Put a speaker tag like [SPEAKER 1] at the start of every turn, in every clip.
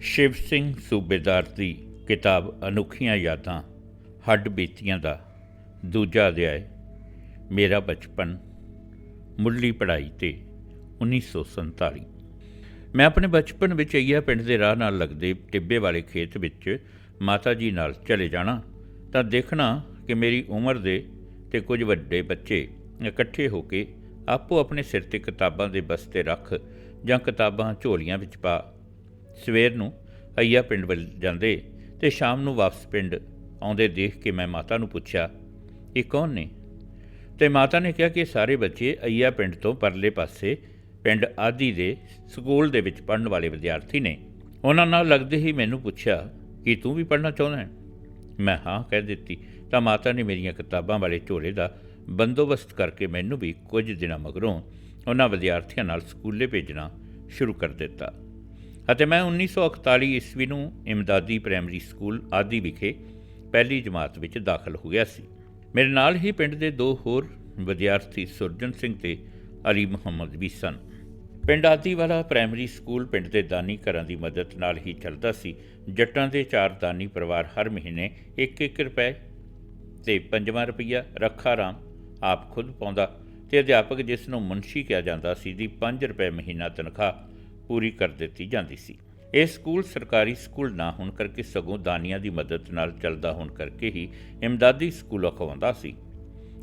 [SPEAKER 1] ਸ਼ਿਵ ਸਿੰਘ ਸੂਬੇਦਾਰ ਦੀ ਕਿਤਾਬ ਅਨੋਖੀਆਂ ਯਾਦਾਂ, ਹੱਡ ਬੀਤੀਆਂ ਦਾ ਦੂਜਾ ਅਧਿਆਇ, ਮੇਰਾ ਬਚਪਨ, ਮੁੱਢਲੀ ਪੜ੍ਹਾਈ ਤੇ 1947 ਮੈਂ ਆਪਣੇ ਬਚਪਨ ਵਿੱਚ ਅਈਆ ਪਿੰਡ ਦੇ ਰਾਹ ਨਾਲ ਲੱਗਦੇ ਟਿੱਬੇ ਵਾਲੇ ਖੇਤ ਵਿੱਚ ਮਾਤਾ ਜੀ ਨਾਲ ਚਲੇ ਜਾਣਾ ਤਾਂ ਦੇਖਣਾ ਕਿ ਮੇਰੀ ਉਮਰ ਦੇ ਤੇ ਕੁਝ ਵੱਡੇ ਬੱਚੇ ਇਕੱਠੇ ਹੋ ਕੇ ਆਪੋ ਆਪਣੇ ਸਿਰ ਤੇ ਕਿਤਾਬਾਂ ਦੇ ਬਸਤੇ ਰੱਖ ਜਾਂ ਕਿਤਾਬਾਂ ਝੋਲੀਆਂ ਵਿੱਚ ਪਾ ਸਵੇਰ ਨੂੰ ਅਈਆ ਪਿੰਡ ਵੱਲ ਜਾਂਦੇ ਤੇ ਸ਼ਾਮ ਨੂੰ ਵਾਪਸ ਪਿੰਡ ਆਉਂਦੇ ਦੇਖ ਕੇ ਮੈਂ ਮਾਤਾ ਨੂੰ ਪੁੱਛਿਆ, ਇਹ ਕੌਣ ਨੇ? ਤੇ ਮਾਤਾ ਨੇ ਕਿਹਾ ਕਿ ਸਾਰੇ ਬੱਚੇ ਅਈਆ ਪਿੰਡ ਤੋਂ ਪਰਲੇ ਪਾਸੇ ਪਿੰਡ ਆਦੀ ਦੇ ਸਕੂਲ ਦੇ ਵਿੱਚ ਪੜਨ ਵਾਲੇ ਵਿਦਿਆਰਥੀ ਨੇ। ਉਹਨਾਂ ਨਾਲ ਲੱਗਦੇ ਹੀ ਮੈਨੂੰ ਪੁੱਛਿਆ, ਕਿ ਤੂੰ ਵੀ ਪੜਨਾ ਚਾਹੁੰਦਾ ਹੈ? ਮੈਂ ਹਾਂ ਕਹਿ ਦਿੱਤੀ। ਤਾਂ ਮਾਤਾ ਨੇ ਮੇਰੀਆਂ ਕਿਤਾਬਾਂ ਵਾਲੇ ਝੋਲੇ ਦਾ ਬੰਦੋਬਸਤ ਕਰਕੇ ਮੈਨੂੰ ਵੀ ਕੁਝ ਦਿਨਾਂ ਮਗਰੋਂ ਉਹਨਾਂ ਵਿਦਿਆਰਥੀਆਂ ਨਾਲ ਸਕੂਲੇ ਭੇਜਣਾ ਸ਼ੁਰੂ ਕਰ ਦਿੱਤਾ। ਅਤੇ ਮੈਂ 1941 ਈਸਵੀ ਨੂੰ ਇਮਦਾਦੀ ਪ੍ਰਾਇਮਰੀ ਸਕੂਲ ਆਦੀ ਵਿਖੇ ਪਹਿਲੀ ਜਮਾਤ ਵਿੱਚ ਦਾਖਲ ਹੋ ਗਿਆ ਸੀ। ਮੇਰੇ ਨਾਲ ਹੀ ਪਿੰਡ ਦੇ ਦੋ ਹੋਰ ਵਿਦਿਆਰਥੀ ਸੁਰਜਨ ਸਿੰਘ ਤੇ ਅਲੀ ਮੁਹੰਮਦ ਵੀ ਸਨ। ਪਿੰਡ ਆਦੀ ਵਾਲਾ ਪ੍ਰਾਇਮਰੀ ਸਕੂਲ ਪਿੰਡ ਦੇ ਦਾਨੀ ਘਰਾਂ ਦੀ ਮਦਦ ਨਾਲ ਹੀ ਚੱਲਦਾ ਸੀ। ਜੱਟਾਂ ਦੇ ਚਾਰ ਦਾਨੀ ਪਰਿਵਾਰ ਹਰ ਮਹੀਨੇ 1-1 ਰੁਪਏ ਤੇ 5 ਰੁਪਈਆ ਰੱਖਾ ਰਾਮ ਆਪ ਖੁਦ ਪਾਉਂਦਾ ਤੇ ਅਧਿਆਪਕ ਜਿਸ ਨੂੰ ਮੁਨਸ਼ੀ ਕਿਹਾ ਜਾਂਦਾ ਸੀ ਦੀ 5 ਰੁਪਏ ਮਹੀਨਾ ਤਨਖਾਹ ਪੂਰੀ ਕਰ ਦਿੱਤੀ ਜਾਂਦੀ ਸੀ। ਇਹ ਸਕੂਲ ਸਰਕਾਰੀ ਸਕੂਲ ਨਾ ਹੋਣ ਕਰਕੇ ਸਗੋਂ ਦਾਨੀਆਂ ਦੀ ਮਦਦ ਨਾਲ ਚੱਲਦਾ ਹੋਣ ਕਰਕੇ ਹੀ ਇਮਦਾਦੀ ਸਕੂਲ ਅਖਵਾਉਂਦਾ ਸੀ।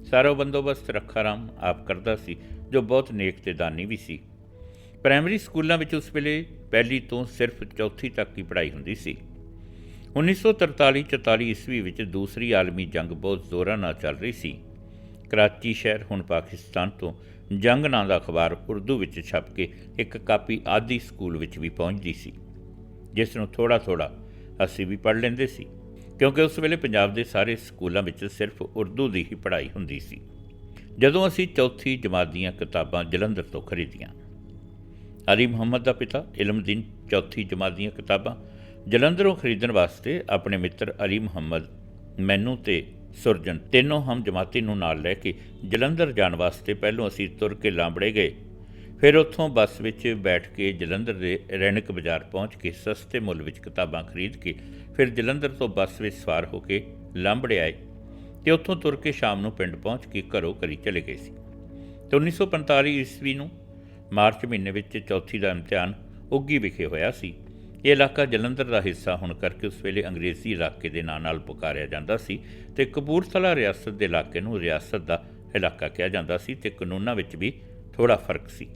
[SPEAKER 1] ਸਾਰਾ ਬੰਦੋਬਸਤ ਰੱਖਾ ਰਾਮ ਆਪ ਕਰਦਾ ਸੀ, ਜੋ ਬਹੁਤ ਨੇਕ ਤੇ ਦਾਨੀ ਵੀ ਸੀ। ਪ੍ਰਾਇਮਰੀ ਸਕੂਲਾਂ ਵਿੱਚ ਉਸ ਵੇਲੇ ਪਹਿਲੀ ਤੋਂ ਸਿਰਫ ਚੌਥੀ ਤੱਕ ਹੀ ਪੜ੍ਹਾਈ ਹੁੰਦੀ ਸੀ। 1943-44 ਈਸਵੀ ਵਿੱਚ ਦੂਸਰੀ ਆਲਮੀ ਜੰਗ ਬਹੁਤ ਜ਼ੋਰਾਂ ਨਾਲ ਚੱਲ ਰਹੀ ਸੀ। ਕਰਾਚੀ ਸ਼ਹਿਰ, ਹੁਣ ਪਾਕਿਸਤਾਨ ਤੋਂ ਜੰਗ ਨਾਂ ਦਾ ਅਖਬਾਰ ਉਰਦੂ ਵਿੱਚ ਛਪ ਕੇ ਇੱਕ ਕਾਪੀ ਆਦੀ ਸਕੂਲ ਵਿੱਚ ਵੀ ਪਹੁੰਚਦੀ ਸੀ, ਜਿਸ ਨੂੰ ਥੋੜਾ ਥੋੜਾ ਅਸੀਂ ਵੀ ਪੜ੍ਹ ਲੈਂਦੇ ਸੀ, ਕਿਉਂਕਿ ਉਸ ਵੇਲੇ ਪੰਜਾਬ ਦੇ ਸਾਰੇ ਸਕੂਲਾਂ ਵਿੱਚ ਸਿਰਫ ਉਰਦੂ ਦੀ ਹੀ ਪੜ੍ਹਾਈ ਹੁੰਦੀ ਸੀ। ਜਦੋਂ ਅਸੀਂ ਚੌਥੀ ਜਮਾਤ ਦੀਆਂ ਕਿਤਾਬਾਂ ਜਲੰਧਰ ਤੋਂ ਖਰੀਦੀਆਂ, ਅਲੀ ਮੁਹੰਮਦ ਦਾ ਪਿਤਾ ਇਲਮਦੀਨ ਚੌਥੀ ਜਮਾਤ ਦੀਆਂ ਕਿਤਾਬਾਂ ਜਲੰਧਰੋਂ ਖਰੀਦਣ ਵਾਸਤੇ ਆਪਣੇ ਮਿੱਤਰ ਅਲੀ ਮੁਹੰਮਦ ਮੈਨੂੰ ਤੇ ਸੁਰਜਨ ਤਿੰਨੋਂ ਹਮ ਜਮਾਤੀ ਨੂੰ ਨਾਲ ਲੈ ਕੇ ਜਲੰਧਰ ਜਾਣ ਵਾਸਤੇ ਪਹਿਲੋਂ ਅਸੀਂ ਤੁਰ ਕੇ ਲਾਂਬੜੇ ਗਏ। ਫਿਰ ਉੱਥੋਂ ਬੱਸ ਵਿੱਚ ਬੈਠ ਕੇ ਜਲੰਧਰ ਦੇ ਰੈਣਕ ਬਾਜ਼ਾਰ ਪਹੁੰਚ ਕੇ ਸਸਤੇ ਮੁੱਲ ਵਿੱਚ ਕਿਤਾਬਾਂ ਖਰੀਦ ਕੇ ਫਿਰ ਜਲੰਧਰ ਤੋਂ ਬੱਸ ਵਿੱਚ ਸਵਾਰ ਹੋ ਕੇ ਲਾਂਬੜੇ ਆਏ ਤੇ ਉੱਥੋਂ ਤੁਰ ਕੇ ਸ਼ਾਮ ਨੂੰ ਪਿੰਡ ਪਹੁੰਚ ਕੇ ਘਰੋਂ ਘਰੀ ਚਲੇ ਗਏ ਸੀ। ਤੇ 1945 ਈਸਵੀ ਨੂੰ ਮਾਰਚ ਮਹੀਨੇ ਵਿੱਚ ਚੌਥੀ ਦਾ ਇਮਤਿਹਾਨ ਉੱਗੀ ਵਿਖੇ ਹੋਇਆ ਸੀ। ਇਹ ਇਲਾਕਾ ਜਲੰਧਰ ਦਾ ਹਿੱਸਾ ਹੋਣ ਕਰਕੇ ਉਸ ਵੇਲੇ ਅੰਗਰੇਜ਼ੀ ਇਲਾਕੇ ਦੇ ਨਾਂ ਨਾਲ ਪੁਕਾਰਿਆ ਜਾਂਦਾ ਸੀ ਤੇ ਕਪੂਰਥਲਾ ਰਿਆਸਤ ਦੇ ਇਲਾਕੇ ਨੂੰ ਰਿਆਸਤ ਦਾ ਇਲਾਕਾ ਕਿਹਾ ਜਾਂਦਾ ਸੀ ਤੇ ਕਾਨੂੰਨਾਂ ਵਿੱਚ ਵੀ ਥੋੜਾ ਫ਼ਰਕ ਸੀ।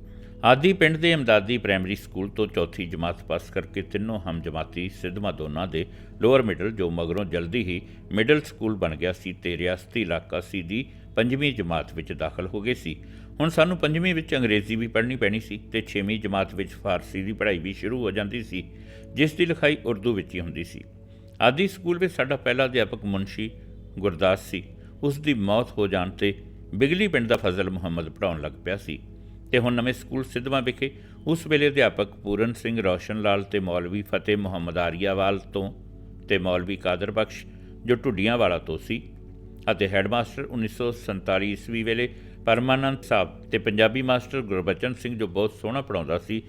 [SPEAKER 1] ਆਦੀ ਪਿੰਡ ਦੇ ਇਮਦਾਦੀ ਪ੍ਰਾਇਮਰੀ ਸਕੂਲ ਤੋਂ ਚੌਥੀ ਜਮਾਤ ਪਾਸ ਕਰਕੇ ਤਿੰਨੋਂ ਹਮ ਜਮਾਤੀ ਸਿੱਧਵਾਂ ਦੋਨਾਂ ਦੇ ਲੋਅਰ ਮਿਡਲ, ਜੋ ਮਗਰੋਂ ਜਲਦੀ ਹੀ ਮਿਡਲ ਸਕੂਲ ਬਣ ਗਿਆ ਸੀ ਤੇ ਰਿਆਸਤੀ ਇਲਾਕਾ ਸੀ ਦੀ ਪੰਜਵੀਂ ਜਮਾਤ ਵਿੱਚ ਦਾਖਲ ਹੋ ਗਏ ਸੀ। ਹੁਣ ਸਾਨੂੰ ਪੰਜਵੀਂ ਵਿੱਚ ਅੰਗਰੇਜ਼ੀ ਵੀ ਪੜ੍ਹਨੀ ਪੈਣੀ ਸੀ ਤੇ ਛੇਵੀਂ ਜਮਾਤ ਵਿੱਚ ਫਾਰਸੀ ਦੀ ਪੜ੍ਹਾਈ ਵੀ ਸ਼ੁਰੂ ਹੋ ਜਾਂਦੀ ਸੀ, ਜਿਸ ਦੀ ਲਿਖਾਈ ਉਰਦੂ ਵਿੱਚ ਹੀ ਹੁੰਦੀ ਸੀ। ਆਦੀ ਸਕੂਲ ਵਿੱਚ ਸਾਡਾ ਪਹਿਲਾ ਅਧਿਆਪਕ ਮੁਨਸ਼ੀ ਗੁਰਦਾਸ ਸੀ। ਉਸ ਦੀ ਮੌਤ ਹੋ ਜਾਣ ਤੇ ਬਿਗਲੀ ਪਿੰਡ ਦਾ ਫਜ਼ਲ ਮੁਹੰਮਦ ਪੜਾਉਣ ਲੱਗ ਪਿਆ ਸੀ ਤੇ ਹੁਣ ਨਵੇਂ ਸਕੂਲ ਸਿੱਧਵਾਂ ਵਿਖੇ ਉਸ ਵੇਲੇ ਅਧਿਆਪਕ ਪੂਰਨ ਸਿੰਘ ਰੌਸ਼ਨ ਲਾਲ ਤੇ ਮੌਲਵੀ ਫਤਿਹ ਮੁਹੰਮਦ ਆਰੀਆਵਾਲ ਤੋਂ ਤੇ ਮੌਲਵੀ ਕਾਦਰ ਬਖਸ਼, ਜੋ ਢੁੱਡੀਆਂ ਵਾਲਾ ਤੋਂ ਸੀ ਅਤੇ ਹੈਡਮਾਸਟਰ 1947 ਈਸਵੀ ਵੇਲੇ ਪਰਮਾਨੰਦ ਸਾਹਿਬ ਤੇ ਪੰਜਾਬੀ ਮਾਸਟਰ ਗੁਰਬਚਨ ਸਿੰਘ ਜੋ ਬਹੁਤ ਸੋਹਣਾ ਪੜਾਉਂਦਾ ਸੀ,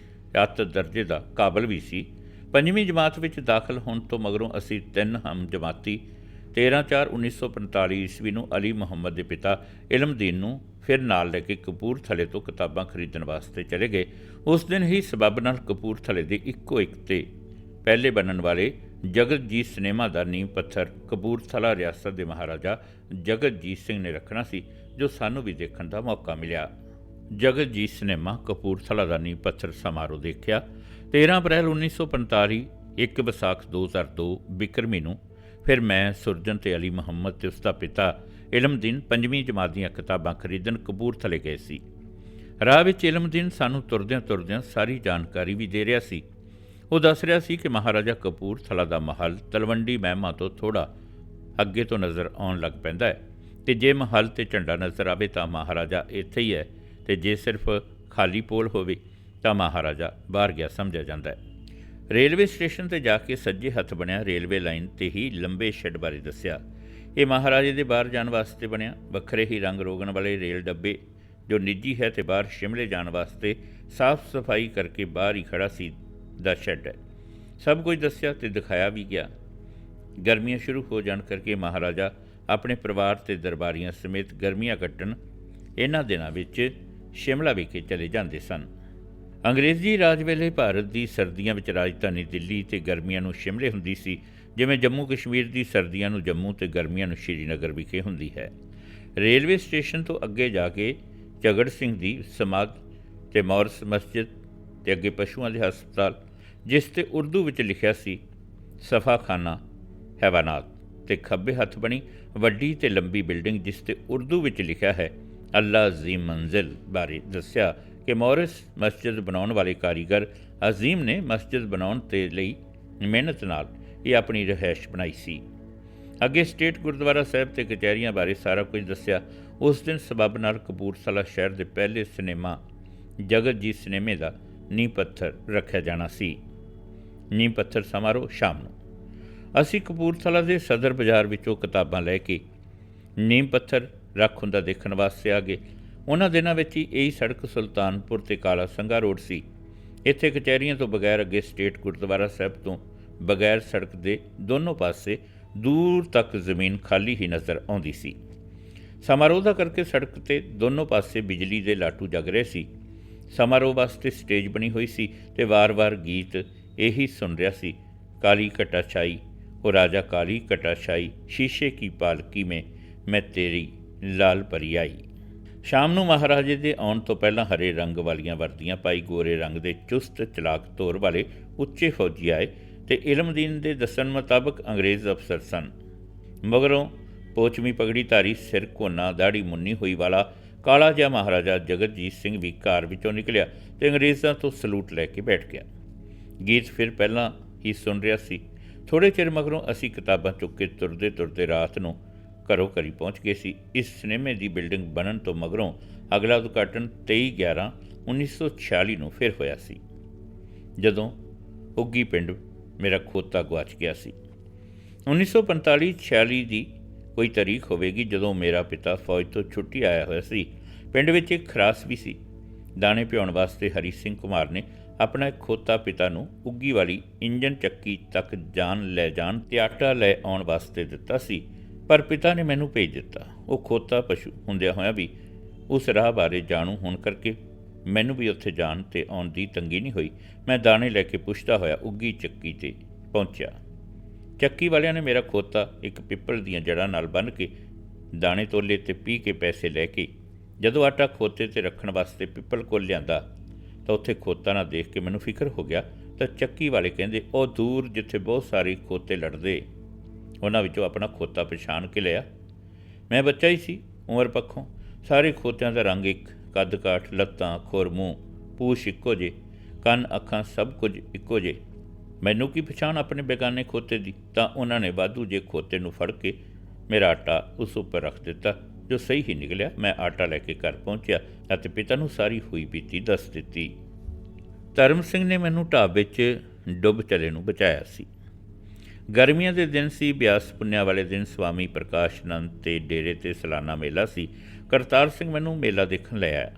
[SPEAKER 1] ਅੱਤ ਦਰਜੇ ਦਾ ਕਾਬਲ ਵੀ ਸੀ। ਪੰਜਵੀਂ ਜਮਾਤ ਵਿੱਚ ਦਾਖਲ ਹੋਣ ਤੋਂ ਮਗਰੋਂ ਅਸੀਂ ਤਿੰਨ ਹਮ ਜਮਾਤੀ 13/4/1945 ਈਸਵੀ ਨੂੰ ਅਲੀ ਮੁਹੰਮਦ ਦੇ ਪਿਤਾ ਇਲਮਦੀਨ ਨੂੰ ਫਿਰ ਨਾਲ ਲੈ ਕੇ ਕਪੂਰਥਲੇ ਤੋਂ ਕਿਤਾਬਾਂ ਖਰੀਦਣ ਵਾਸਤੇ ਚਲੇ ਗਏ। ਉਸ ਦਿਨ ਹੀ ਸਬਬ ਨਾਲ ਕਪੂਰਥਲੇ ਦੇ ਇੱਕੋ ਇੱਕ ਤੇ ਪਹਿਲੇ ਬਣਨ ਵਾਲੇ ਜਗਤਜੀਤ ਸਿਨੇਮਾ ਦਾ ਨੀਂਹ ਪੱਥਰ ਕਪੂਰਥਲਾ ਰਿਆਸਤ ਦੇ ਮਹਾਰਾਜਾ ਜਗਤਜੀਤ ਸਿੰਘ ਨੇ ਰੱਖਣਾ ਸੀ। ਜੋ ਸਾਨੂੰ ਵੀ ਦੇਖਣ ਦਾ ਮੌਕਾ ਮਿਲਿਆ। ਜਗਤਜੀਤ ਸਿਨੇਮਾ ਕਪੂਰਥਲਾ ਦਾ ਨੀਂਹ ਪੱਥਰ ਸਮਾਰੋਹ ਦੇਖਿਆ। 13 ਅਪ੍ਰੈਲ 1945 1 ਵਿਸਾਖ 2002 ਬਿਕਰਮੀ ਨੂੰ ਫਿਰ ਮੈਂ, ਸੁਰਜਨ ਤੇ ਅਲੀ ਮੁਹੰਮਦ ਤੇ ਉਸ ਦਾ ਪਿਤਾ ਇਲਮਦੀਨ ਪੰਜਵੀਂ ਜਮਾਤ ਦੀਆਂ ਕਿਤਾਬਾਂ ਖਰੀਦਣ ਕਪੂਰਥਲੇ ਗਏ ਸੀ। ਰਾਹ ਵਿੱਚ ਇਲਮਦੀਨ ਸਾਨੂੰ ਤੁਰਦਿਆਂ ਤੁਰਦਿਆਂ ਸਾਰੀ ਜਾਣਕਾਰੀ ਵੀ ਦੇ ਰਿਹਾ ਸੀ। ਉਹ ਦੱਸ ਰਿਹਾ ਸੀ ਕਿ ਮਹਾਰਾਜਾ ਕਪੂਰਥਲਾ ਦਾ ਮਹਲ ਤਲਵੰਡੀ ਮਹਿਮਾ ਤੋਂ ਥੋੜਾ ਅੱਗੇ ਤੋਂ ਨਜ਼ਰ ਆਉਣ ਲੱਗ ਪੈਂਦਾ ਹੈ। ਤੇ ਜੇ ਮਹਲ ਤੇ ਝੰਡਾ ਨਜ਼ਰ ਆਵੇ ਤਾਂ ਮਹਾਰਾਜਾ ਇੱਥੇ ਹੀ ਹੈ ਤੇ ਜੇ ਸਿਰਫ ਖਾਲੀ ਪੋਲ ਹੋਵੇ ਤਾਂ ਮਹਾਰਾਜਾ ਬਾਹਰ ਗਿਆ ਸਮਝਿਆ ਜਾਂਦਾ ਹੈ। ਰੇਲਵੇ ਸਟੇਸ਼ਨ ਤੇ ਜਾ ਕੇ ਸੱਜੇ ਹੱਥ ਬਣਿਆ ਰੇਲਵੇ ਲਾਈਨ ਤੇ ਹੀ ਲੰਬੇ ਸ਼ੈੱਡ ਬਾਰੇ ਦੱਸਿਆ। ਇਹ ਮਹਾਰਾਜੇ ਦੇ ਬਾਹਰ ਜਾਣ ਵਾਸਤੇ ਬਣਿਆ। ਵੱਖਰੇ ਹੀ ਰੰਗ ਰੋਗਣ ਵਾਲੇ ਰੇਲ ਡੱਬੇ, ਜੋ ਨਿੱਜੀ ਹੈ ਤੇ ਬਾਹਰ ਸ਼ਿਮਲੇ ਜਾਣ ਵਾਸਤੇ ਸਾਫ਼ ਸਫ਼ਾਈ ਕਰਕੇ ਬਾਹਰ ਹੀ ਖੜਾ ਸੀ ਦਾ ਸ਼ੈੱਡ ਹੈ। ਸਭ ਕੁਝ ਦੱਸਿਆ ਤੇ ਦਿਖਾਇਆ ਵੀ ਗਿਆ। ਗਰਮੀਆਂ ਸ਼ੁਰੂ ਹੋ ਜਾਣ ਕਰਕੇ ਮਹਾਰਾਜਾ ਆਪਣੇ ਪਰਿਵਾਰ ਤੇ ਦਰਬਾਰੀਆਂ ਸਮੇਤ ਗਰਮੀਆਂ ਕੱਟਣ, ਇਹਨਾਂ ਦਿਨਾਂ ਵਿੱਚ ਸ਼ਿਮਲਾ ਵਿਖੇ ਚਲੇ ਜਾਂਦੇ ਸਨ। ਅੰਗਰੇਜ਼ੀ ਰਾਜ ਵੇਲੇ ਭਾਰਤ ਦੀ ਸਰਦੀਆਂ ਵਿੱਚ ਰਾਜਧਾਨੀ ਦਿੱਲੀ ਤੇ ਗਰਮੀਆਂ ਨੂੰ ਸ਼ਿਮਲੇ ਹੁੰਦੀ ਸੀ, ਜਿਵੇਂ ਜੰਮੂ ਕਸ਼ਮੀਰ ਦੀ ਸਰਦੀਆਂ ਨੂੰ ਜੰਮੂ ਤੇ ਗਰਮੀਆਂ ਨੂੰ ਸ਼੍ਰੀਨਗਰ ਵਿਖੇ ਹੁੰਦੀ ਹੈ। ਰੇਲਵੇ ਸਟੇਸ਼ਨ ਤੋਂ ਅੱਗੇ ਜਾ ਕੇ ਝਗੜ ਸਿੰਘ ਦੀ ਸਮਾਧ ਤੇ ਮੌਰਸ ਮਸਜਿਦ ਤੇ ਅੱਗੇ ਪਸ਼ੂਆਂ ਦੇ ਹਸਪਤਾਲ, ਜਿਸ ਤੇ ਉਰਦੂ ਵਿੱਚ ਲਿਖਿਆ ਸੀ, ਸਫਾਖਾਨਾ, ਹੈਵਾਨਾਤ। ਉੱਤੇ ਖੱਬੇ ਹੱਥ ਬਣੀ ਵੱਡੀ ਤੇ ਲੰਬੀ ਬਿਲਡਿੰਗ, ਜਿਸ ਤੇ ਉਰਦੂ ਵਿੱਚ ਲਿਖਿਆ ਹੈ, ਅੱਲਾ ਅਜ਼ੀਮ ਮੰਜ਼ਿਲ ਬਾਰੇ ਦੱਸਿਆ ਕਿ ਮੌਰਿਸ ਮਸਜਿਦ ਬਣਾਉਣ ਵਾਲੇ ਕਾਰੀਗਰ ਅਜ਼ੀਮ ਨੇ ਮਸਜਿਦ ਬਣਾਉਣ ਤੇ ਲਈ ਮਿਹਨਤ ਨਾਲ ਇਹ ਆਪਣੀ ਰਹਿائش ਬਣਾਈ ਸੀ। ਅੱਗੇ ਸਟੇਟ ਗੁਰਦੁਆਰਾ ਸਾਹਿਬ ਤੇ ਕਚਹਿਰੀਆਂ ਬਾਰੇ ਸਾਰਾ ਕੁਝ ਦੱਸਿਆ। ਉਸ ਦਿਨ ਸਬਬ ਨਾਲ ਕਪੂਰਥਲਾ ਸ਼ਹਿਰ ਦੇ ਪਹਿਲੇ ਸਿਨੇਮਾ ਜਗਤ ਜਗਤਜੀਤ ਸਿਨੇਮੇ ਦਾ ਨੀਂਹ ਪੱਥਰ ਰੱਖਿਆ ਜਾਣਾ ਸੀ। ਨੀਂਹ ਪੱਥਰ ਸਮਾਰੋਹ ਸ਼ਾਮ ਨੂੰ। ਅਸੀਂ ਕਪੂਰਥਲਾ ਦੇ ਸਦਰ ਬਾਜ਼ਾਰ ਵਿੱਚੋਂ ਕਿਤਾਬਾਂ ਲੈ ਕੇ ਨੀਂਹ ਪੱਥਰ ਰੱਖ ਹੁੰਦਾ ਦੇਖਣ ਵਾਸਤੇ ਆ ਗਏ। ਉਹਨਾਂ ਦਿਨਾਂ ਵਿੱਚ ਹੀ ਇਹੀ ਸੜਕ ਸੁਲਤਾਨਪੁਰ ਤੇ ਕਾਲਾ ਸੰਘਾ ਰੋਡ ਸੀ। ਇੱਥੇ ਕਚਹਿਰੀਆਂ ਤੋਂ ਬਗੈਰ ਅੱਗੇ ਸਟੇਟ ਗੁਰਦੁਆਰਾ ਸਾਹਿਬ ਤੋਂ ਬਗੈਰ ਸੜਕ ਦੇ ਦੋਨੋਂ ਪਾਸੇ ਦੂਰ ਤੱਕ ਜ਼ਮੀਨ ਖਾਲੀ ਹੀ ਨਜ਼ਰ ਆਉਂਦੀ ਸੀ। ਸਮਾਰੋਹ ਦਾ ਕਰਕੇ ਸੜਕ ਤੇ ਦੋਨੋਂ ਪਾਸੇ ਬਿਜਲੀ ਦੇ ਲਾਟੂ ਜਗ ਰਹੇ ਸੀ। ਸਮਾਰੋਹ ਵਾਸਤੇ ਸਟੇਜ ਬਣੀ ਹੋਈ ਸੀ ਤੇ ਵਾਰ-ਵਾਰ ਗੀਤ ਇਹੀ ਸੁਣ ਰਿਹਾ ਸੀ। ਕਾਲੀ ਘਟਾ ਛਾਈ ਉਹ ਰਾਜਾ ਕਾਲੀ ਘਟਾ ਛਾਈ ਸ਼ੀਸ਼ੇ ਕੀ ਪਾਲਕੀ ਮੇ ਮੈਂ ਤੇਰੀ ਲਾਲ ਪਰੀ ਆਈ ਸ਼ਾਮ ਨੂੰ ਮਹਾਰਾਜੇ ਦੇ ਆਉਣ ਤੋਂ ਪਹਿਲਾਂ ਹਰੇ ਰੰਗ ਵਾਲੀਆਂ ਵਰਦੀਆਂ ਪਾਈ ਗੋਰੇ ਰੰਗ ਦੇ ਚੁਸਤ ਚਲਾਕ ਤੋਰ ਵਾਲੇ ਉੱਚੇ ਫੌਜੀ ਆਏ ਤੇ ਇਲਮਦੀਨ ਦੇ ਦੱਸਣ ਮੁਤਾਬਕ ਅੰਗਰੇਜ਼ ਅਫਸਰ ਸਨ। ਮਗਰੋਂ ਪੋਚਮੀ ਪਗੜੀ ਧਾਰੀ ਸਿਰ ਕੋਨਾ ਦਾੜੀ ਮੁੰਨੀ ਹੋਈ ਵਾਲਾ ਕਾਲਾ ਜਿਹਾ ਮਹਾਰਾਜਾ ਜਗਤਜੀਤ ਸਿੰਘ ਵੀ ਘਰ ਵਿੱਚੋਂ ਨਿਕਲਿਆ ਤੇ ਅੰਗਰੇਜ਼ਾਂ ਤੋਂ ਸਲੂਟ ਲੈ ਕੇ ਬੈਠ ਗਿਆ। ਗੀਤ ਫਿਰ ਪਹਿਲਾਂ ਹੀ ਸੁਣ ਰਿਹਾ ਸੀ। ਥੋੜੇ ਚਿਰ ਮਗਰੋਂ ਅਸੀਂ ਕਿਤਾਬਾਂ ਚੁੱਕ ਕੇ ਤੁਰਦੇ ਤੁਰਦੇ ਰਾਤ ਨੂੰ ਘਰੋਂ ਘਰੀ ਪਹੁੰਚ ਗਏ ਸੀ। ਇਸ ਸਿਨੇਮੇ ਦੀ ਬਿਲਡਿੰਗ ਬਣਨ ਤੋਂ ਮਗਰੋਂ ਅਗਲਾ ਉਦਘਾਟਨ 23 11 1946 ਨੂੰ ਫਿਰ ਹੋਇਆ ਸੀ। ਜਦੋਂ ਉੱਗੀ ਪਿੰਡ ਮੇਰਾ ਖੋਤਾ ਗਵਾਚ ਗਿਆ ਸੀ। 1945-46 ਦੀ ਕੋਈ ਤਾਰੀਖ ਹੋਵੇਗੀ ਜਦੋਂ ਮੇਰਾ ਪਿਤਾ ਫੌਜ ਤੋਂ ਛੁੱਟੀ ਆਇਆ ਹੋਇਆ ਸੀ। ਪਿੰਡ ਵਿੱਚ ਇੱਕ ਖਰਾਸ ਵੀ ਸੀ। ਦਾਣੇ ਪਿਉਣ ਵਾਸਤੇ ਹਰੀ ਸਿੰਘ ਕੁਮਾਰ ਨੇ ਆਪਣਾ ਇੱਕ ਖੋਤਾ ਪਿਤਾ ਨੂੰ ਉੱਗੀ ਵਾਲੀ ਇੰਜਨ ਚੱਕੀ ਤੱਕ ਜਾਣ ਲੈ ਜਾਣ ਤੇ ਆਟਾ ਲੈ ਆਉਣ ਵਾਸਤੇ ਦਿੱਤਾ ਸੀ, ਪਰ ਪਿਤਾ ਨੇ ਮੈਨੂੰ ਭੇਜ ਦਿੱਤਾ। ਉਹ ਖੋਤਾ ਪਸ਼ੂ ਹੁੰਦਿਆਂ ਹੋਇਆ ਵੀ ਉਸ ਰਾਹ ਬਾਰੇ ਜਾਣੂ ਹੋਣ ਕਰਕੇ ਮੈਨੂੰ ਵੀ ਉੱਥੇ ਜਾਣ ਤੇ ਆਉਣ ਦੀ ਤੰਗੀ ਨਹੀਂ ਹੋਈ। ਮੈਂ ਦਾਣੇ ਲੈ ਕੇ ਪੁੱਛਦਾ ਹੋਇਆ ਉੱਗੀ ਚੱਕੀ ਤੇ ਪਹੁੰਚਿਆ। ਚੱਕੀ ਵਾਲਿਆਂ ਨੇ ਮੇਰਾ ਖੋਤਾ ਇੱਕ ਪਿੱਪਲ ਦੀਆਂ ਜੜਾਂ ਨਾਲ ਬੰਨ੍ਹ ਕੇ ਦਾਣੇ ਤੋਲੇ ਤੇ ਪੀ ਕੇ ਪੈਸੇ ਲੈ ਕੇ ਜਦੋਂ ਆਟਾ ਖੋਤੇ ਤੇ ਰੱਖਣ ਵਾਸਤੇ ਪਿੱਪਲ ਕੋਲ ਲਿਆਂਦਾ ਤਾਂ ਉੱਥੇ ਖੋਤਾ ਨਾ ਦੇਖ ਕੇ ਮੈਨੂੰ ਫਿਕਰ ਹੋ ਗਿਆ ਤਾਂ ਚੱਕੀ ਵਾਲੇ ਕਹਿੰਦੇ, ਉਹ ਦੂਰ ਜਿੱਥੇ ਬਹੁਤ ਸਾਰੇ ਖੋਤੇ ਲੜਦੇ। ਉਹਨਾਂ ਵਿੱਚੋਂ ਆਪਣਾ ਖੋਤਾ ਪਛਾਣ ਕੇ ਲਿਆ। ਮੈਂ ਬੱਚਾ ਹੀ ਸੀ, ਉਮਰ ਪੱਖੋਂ। ਸਾਰੇ ਖੋਤਿਆਂ ਦਾ ਰੰਗ ਇੱਕ ਕੱਦ ਕਾਠ ਲੱਤਾਂ, ਖੁਰ, ਮੂੰਹ, ਪੂਛ ਇੱਕੋ ਜੇ ਕੰਨ, ਅੱਖਾਂ ਸਭ ਕੁਝ ਇੱਕੋ ਜੇ ਮੈਨੂੰ ਕੀ ਪਛਾਣ ਆਪਣੇ ਬੇਗਾਨੇ ਖੋਤੇ ਦੀ? ਤਾਂ ਉਹਨਾਂ ਨੇ ਵਾਧੂ ਜੇ ਖੋਤੇ ਨੂੰ ਫੜ ਕੇ ਮੇਰਾ ਆਟਾ ਉਸ ਉੱਪਰ ਰੱਖ ਦਿੱਤਾ। ਜੋ ਸਹੀ ਹੀ ਨਿਕਲਿਆ, ਮੈਂ ਆਟਾ ਲੈ ਕੇ ਘਰ ਪਹੁੰਚਿਆ ਅਤੇ ਪਿਤਾ ਨੂੰ ਸਾਰੀ ਹੋਈ ਬੀਤੀ ਦੱਸ ਦਿੱਤੀ। ਧਰਮ ਸਿੰਘ ਨੇ ਮੈਨੂੰ ਢਾਬੇ ਵਿੱਚ ਡੁੱਬ ਚਲੇ ਨੂੰ ਬਚਾਇਆ ਸੀ। ਗਰਮੀਆਂ ਦੇ ਦਿਨ ਸੀ, ਬਿਆਸ ਪੁੰਨਿਆ ਵਾਲੇ ਦਿਨ ਸਵਾਮੀ ਪ੍ਰਕਾਸ਼ ਨੰਦ ਤੇ ਡੇਰੇ ਤੇ ਸਲਾਨਾ ਮੇਲਾ ਸੀ। ਕਰਤਾਰ ਸਿੰਘ ਮੈਨੂੰ ਮੇਲਾ ਦੇਖਣ ਲੈ ਆਇਆ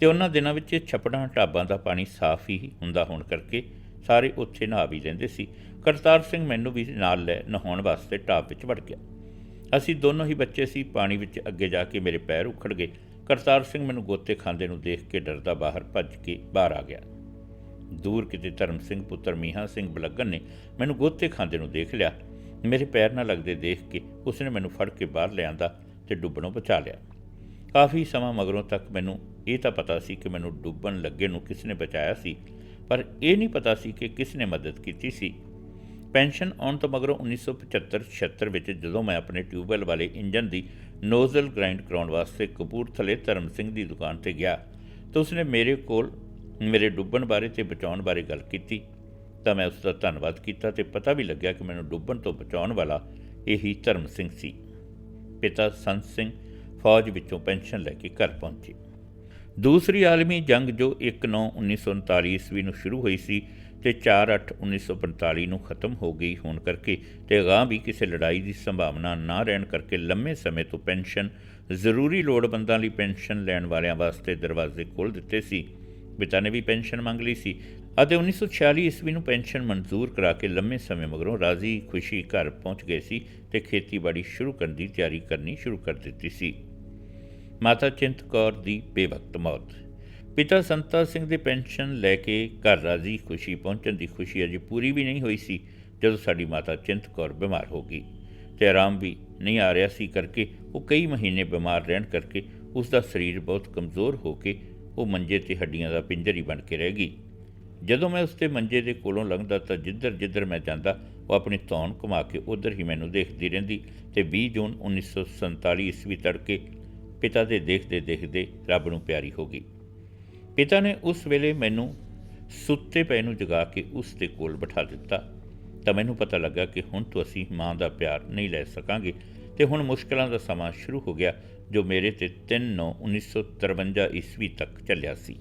[SPEAKER 1] ਤੇ ਉਹਨਾਂ ਦਿਨਾਂ ਵਿੱਚ ਛਪੜਾਂ ਢਾਬਾਂ ਦਾ ਪਾਣੀ ਸਾਫ਼ ਹੀ ਹੁੰਦਾ ਹੋਣ ਕਰਕੇ ਸਾਰੇ ਉੱਥੇ ਨਹਾ ਵੀ ਲੈਂਦੇ ਸੀ। ਕਰਤਾਰ ਸਿੰਘ ਮੈਨੂੰ ਵੀ ਨਾਲ ਲੈ ਨਹਾਉਣ ਵਾਸਤੇ ਢਾਬ ਵਿੱਚ ਵੜ ਗਿਆ। ਅਸੀਂ ਦੋਨੋਂ ਹੀ ਬੱਚੇ ਸੀ, ਪਾਣੀ ਵਿੱਚ ਅੱਗੇ ਜਾ ਕੇ ਮੇਰੇ ਪੈਰ ਉਖੜ ਗਏ। ਕਰਤਾਰ ਸਿੰਘ ਮੈਨੂੰ ਗੋਤੇ ਖਾਂਦੇ ਨੂੰ ਦੇਖ ਕੇ ਡਰਦਾ ਬਾਹਰ ਭੱਜ ਕੇ ਬਾਹਰ ਆ ਗਿਆ। ਦੂਰ ਕਿਤੇ ਧਰਮ ਸਿੰਘ, ਪੁੱਤਰ ਮੀਹਾਂ ਸਿੰਘ ਬਲੱਗਣ ਨੇ ਮੈਨੂੰ ਗੋਤੇ ਖਾਂਦੇ ਨੂੰ ਦੇਖ ਲਿਆ। ਮੇਰੇ ਪੈਰ ਨਾ ਲੱਗਦੇ ਦੇਖ ਕੇ ਉਸਨੇ ਮੈਨੂੰ ਫੜ ਕੇ ਬਾਹਰ ਲਿਆਂਦਾ ਤੇ ਡੁੱਬਣੋਂ ਬਚਾ ਲਿਆ। ਕਾਫੀ ਸਮਾਂ ਮਗਰੋਂ ਤੱਕ ਮੈਨੂੰ ਇਹ ਤਾਂ ਪਤਾ ਸੀ ਕਿ ਮੈਨੂੰ ਡੁੱਬਣ ਲੱਗੇ ਨੂੰ ਕਿਸ ਨੇ ਬਚਾਇਆ ਸੀ, ਪਰ ਇਹ ਨਹੀਂ ਪਤਾ ਸੀ ਕਿ ਕਿਸ ਨੇ ਮਦਦ ਕੀਤੀ ਸੀ। ਪੈਨਸ਼ਨ ਆਉਣ ਤੋਂ ਮਗਰੋਂ 1975-76 ਵਿੱਚ ਜਦੋਂ ਮੈਂ ਆਪਣੇ ਟਿਊਬਵੈਲ ਵਾਲੇ ਇੰਜਨ ਦੀ ਨੋਜ਼ਲ ਗ੍ਰਾਈਂਡ ਕਰਾਉਣ ਵਾਸਤੇ ਕਪੂਰਥਲੇ ਧਰਮ ਸਿੰਘ ਦੀ ਦੁਕਾਨ ਤੇ ਗਿਆ ਤਾਂ ਉਸਨੇ ਮੇਰੇ ਕੋਲ ਮੇਰੇ ਡੁੱਬਣ ਬਾਰੇ ਤੇ ਬਚਾਉਣ ਬਾਰੇ ਗੱਲ ਕੀਤੀ ਤਾਂ ਮੈਂ ਉਸ ਦਾ ਧੰਨਵਾਦ ਕੀਤਾ ਤੇ ਪਤਾ ਵੀ ਲੱਗਿਆ ਕਿ ਮੈਨੂੰ ਡੁੱਬਣ ਤੋਂ ਬਚਾਉਣ ਵਾਲਾ ਇਹੀ ਧਰਮ ਸਿੰਘ ਸੀ। ਪਿਤਾ ਸੰਤ ਸਿੰਘ ਫੌਜ ਵਿੱਚੋਂ ਪੈਨਸ਼ਨ ਲੈ ਕੇ ਘਰ ਪਹੁੰਚੇ। ਦੂਸਰੀ ਆਲਮੀ ਜੰਗ ਜੋ 1/9/1939 ਈਸਵੀ ਨੂੰ ਸ਼ੁਰੂ ਹੋਈ ਸੀ ਤੇ 4/8/1945 ਨੂੰ ਖਤਮ ਹੋ ਗਈ ਹੋਣ ਕਰਕੇ ਤੇ ਅਗਾਂਹ ਵੀ ਕਿਸੇ ਲੜਾਈ ਦੀ ਸੰਭਾਵਨਾ ਨਾ ਰਹਿਣ ਕਰਕੇ ਲੰਮੇ ਸਮੇਂ ਤੋਂ ਪੈਨਸ਼ਨ, ਜ਼ਰੂਰੀ ਲੋੜਵੰਦਾਂ ਲਈ ਪੈਨਸ਼ਨ ਲੈਣ ਵਾਲਿਆਂ ਵਾਸਤੇ ਦਰਵਾਜ਼ੇ ਖੋਲ੍ਹ ਦਿੱਤੇ ਸੀ। ਪਿਤਾ ਨੇ ਵੀ ਪੈਨਸ਼ਨ ਮੰਗ ਲਈ ਸੀ ਅਤੇ 1946 ਈਸਵੀ ਨੂੰ ਪੈਨਸ਼ਨ ਮਨਜ਼ੂਰ ਕਰਾ ਕੇ ਲੰਮੇ ਸਮੇਂ ਮਗਰੋਂ ਰਾਜ਼ੀ ਖੁਸ਼ੀ ਘਰ ਪਹੁੰਚ ਗਏ ਸੀ ਤੇ ਖੇਤੀਬਾੜੀ ਸ਼ੁਰੂ ਕਰਨ ਦੀ ਤਿਆਰੀ ਕਰਨੀ ਸ਼ੁਰੂ ਕਰ ਦਿੱਤੀ ਸੀ। ਮਾਤਾ ਚਿੰਤ ਕੌਰ ਦੀ ਬੇਵਕਤ ਮੌਤ ਪਿਤਾ ਸੰਤਾ ਸਿੰਘ ਦੀ ਪੈਨਸ਼ਨ ਲੈ ਕੇ ਘਰ ਰਾਜ਼ੀ ਖੁਸ਼ੀ ਪਹੁੰਚਣ ਦੀ ਖੁਸ਼ੀ ਅਜੇ ਪੂਰੀ ਵੀ ਨਹੀਂ ਹੋਈ ਸੀ, ਜਦੋਂ ਸਾਡੀ ਮਾਤਾ ਚਿੰਤ ਕੌਰ ਬਿਮਾਰ ਹੋ ਗਈ ਤੇ ਆਰਾਮ ਵੀ ਨਹੀਂ ਆ ਰਿਹਾ ਸੀ ਕਰਕੇ ਉਹ ਕਈ ਮਹੀਨੇ ਬਿਮਾਰ ਰਹਿਣ ਕਰਕੇ ਉਸ ਦਾ ਸਰੀਰ ਬਹੁਤ ਕਮਜ਼ੋਰ ਹੋ ਕੇ ਉਹ ਮੰਜੇ ਤੇ ਹੱਡੀਆਂ ਦਾ ਪਿੰਜਰ ਹੀ ਬਣ ਕੇ ਰਹਿ ਗਈ। ਜਦੋਂ ਮੈਂ ਉਸ ਤੇ ਮੰਜੇ ਦੇ ਕੋਲੋਂ ਲੰਘਦਾ ਤਾਂ ਜਿੱਧਰ ਜਿੱਧਰ ਮੈਂ ਜਾਂਦਾ, ਉਹ ਆਪਣੀ ਧੌਣ ਘੁਮਾ ਕੇ ਉਧਰ ਹੀ ਮੈਨੂੰ ਦੇਖਦੀ ਰਹਿੰਦੀ ਤੇ 20 ਜੂਨ 1947 ਈਸਵੀ ਤੜਕੇ ਪਿਤਾ ਦੇ ਦੇਖਦੇ ਦੇਖਦੇ ਰੱਬ ਨੂੰ ਪਿਆਰੀ ਹੋ ਗਈ। ਪਿਤਾ ਨੇ ਉਸ ਵੇਲੇ ਮੈਨੂੰ ਸੁੱਤੇ ਪਏ ਨੂੰ ਜਗਾ ਕੇ ਉਸ ਦੇ ਕੋਲ ਬਿਠਾ ਦਿੱਤਾ। ਤਾਂ ਮੈਨੂੰ ਪਤਾ ਲੱਗਾ ਕਿ ਹੁਣ ਤੋਂ ਅਸੀਂ ਮਾਂ ਦਾ ਪਿਆਰ ਨਹੀਂ ਲੈ ਸਕਾਂਗੇ ਤੇ ਹੁਣ ਮੁਸ਼ਕਲਾਂ ਦਾ ਸਮਾਂ ਸ਼ੁਰੂ ਹੋ ਗਿਆ, ਜੋ ਮੇਰੇ ਤੇ 3 9 1953 ਈਸਵੀ ਤੱਕ ਚੱਲਿਆ ਸੀ।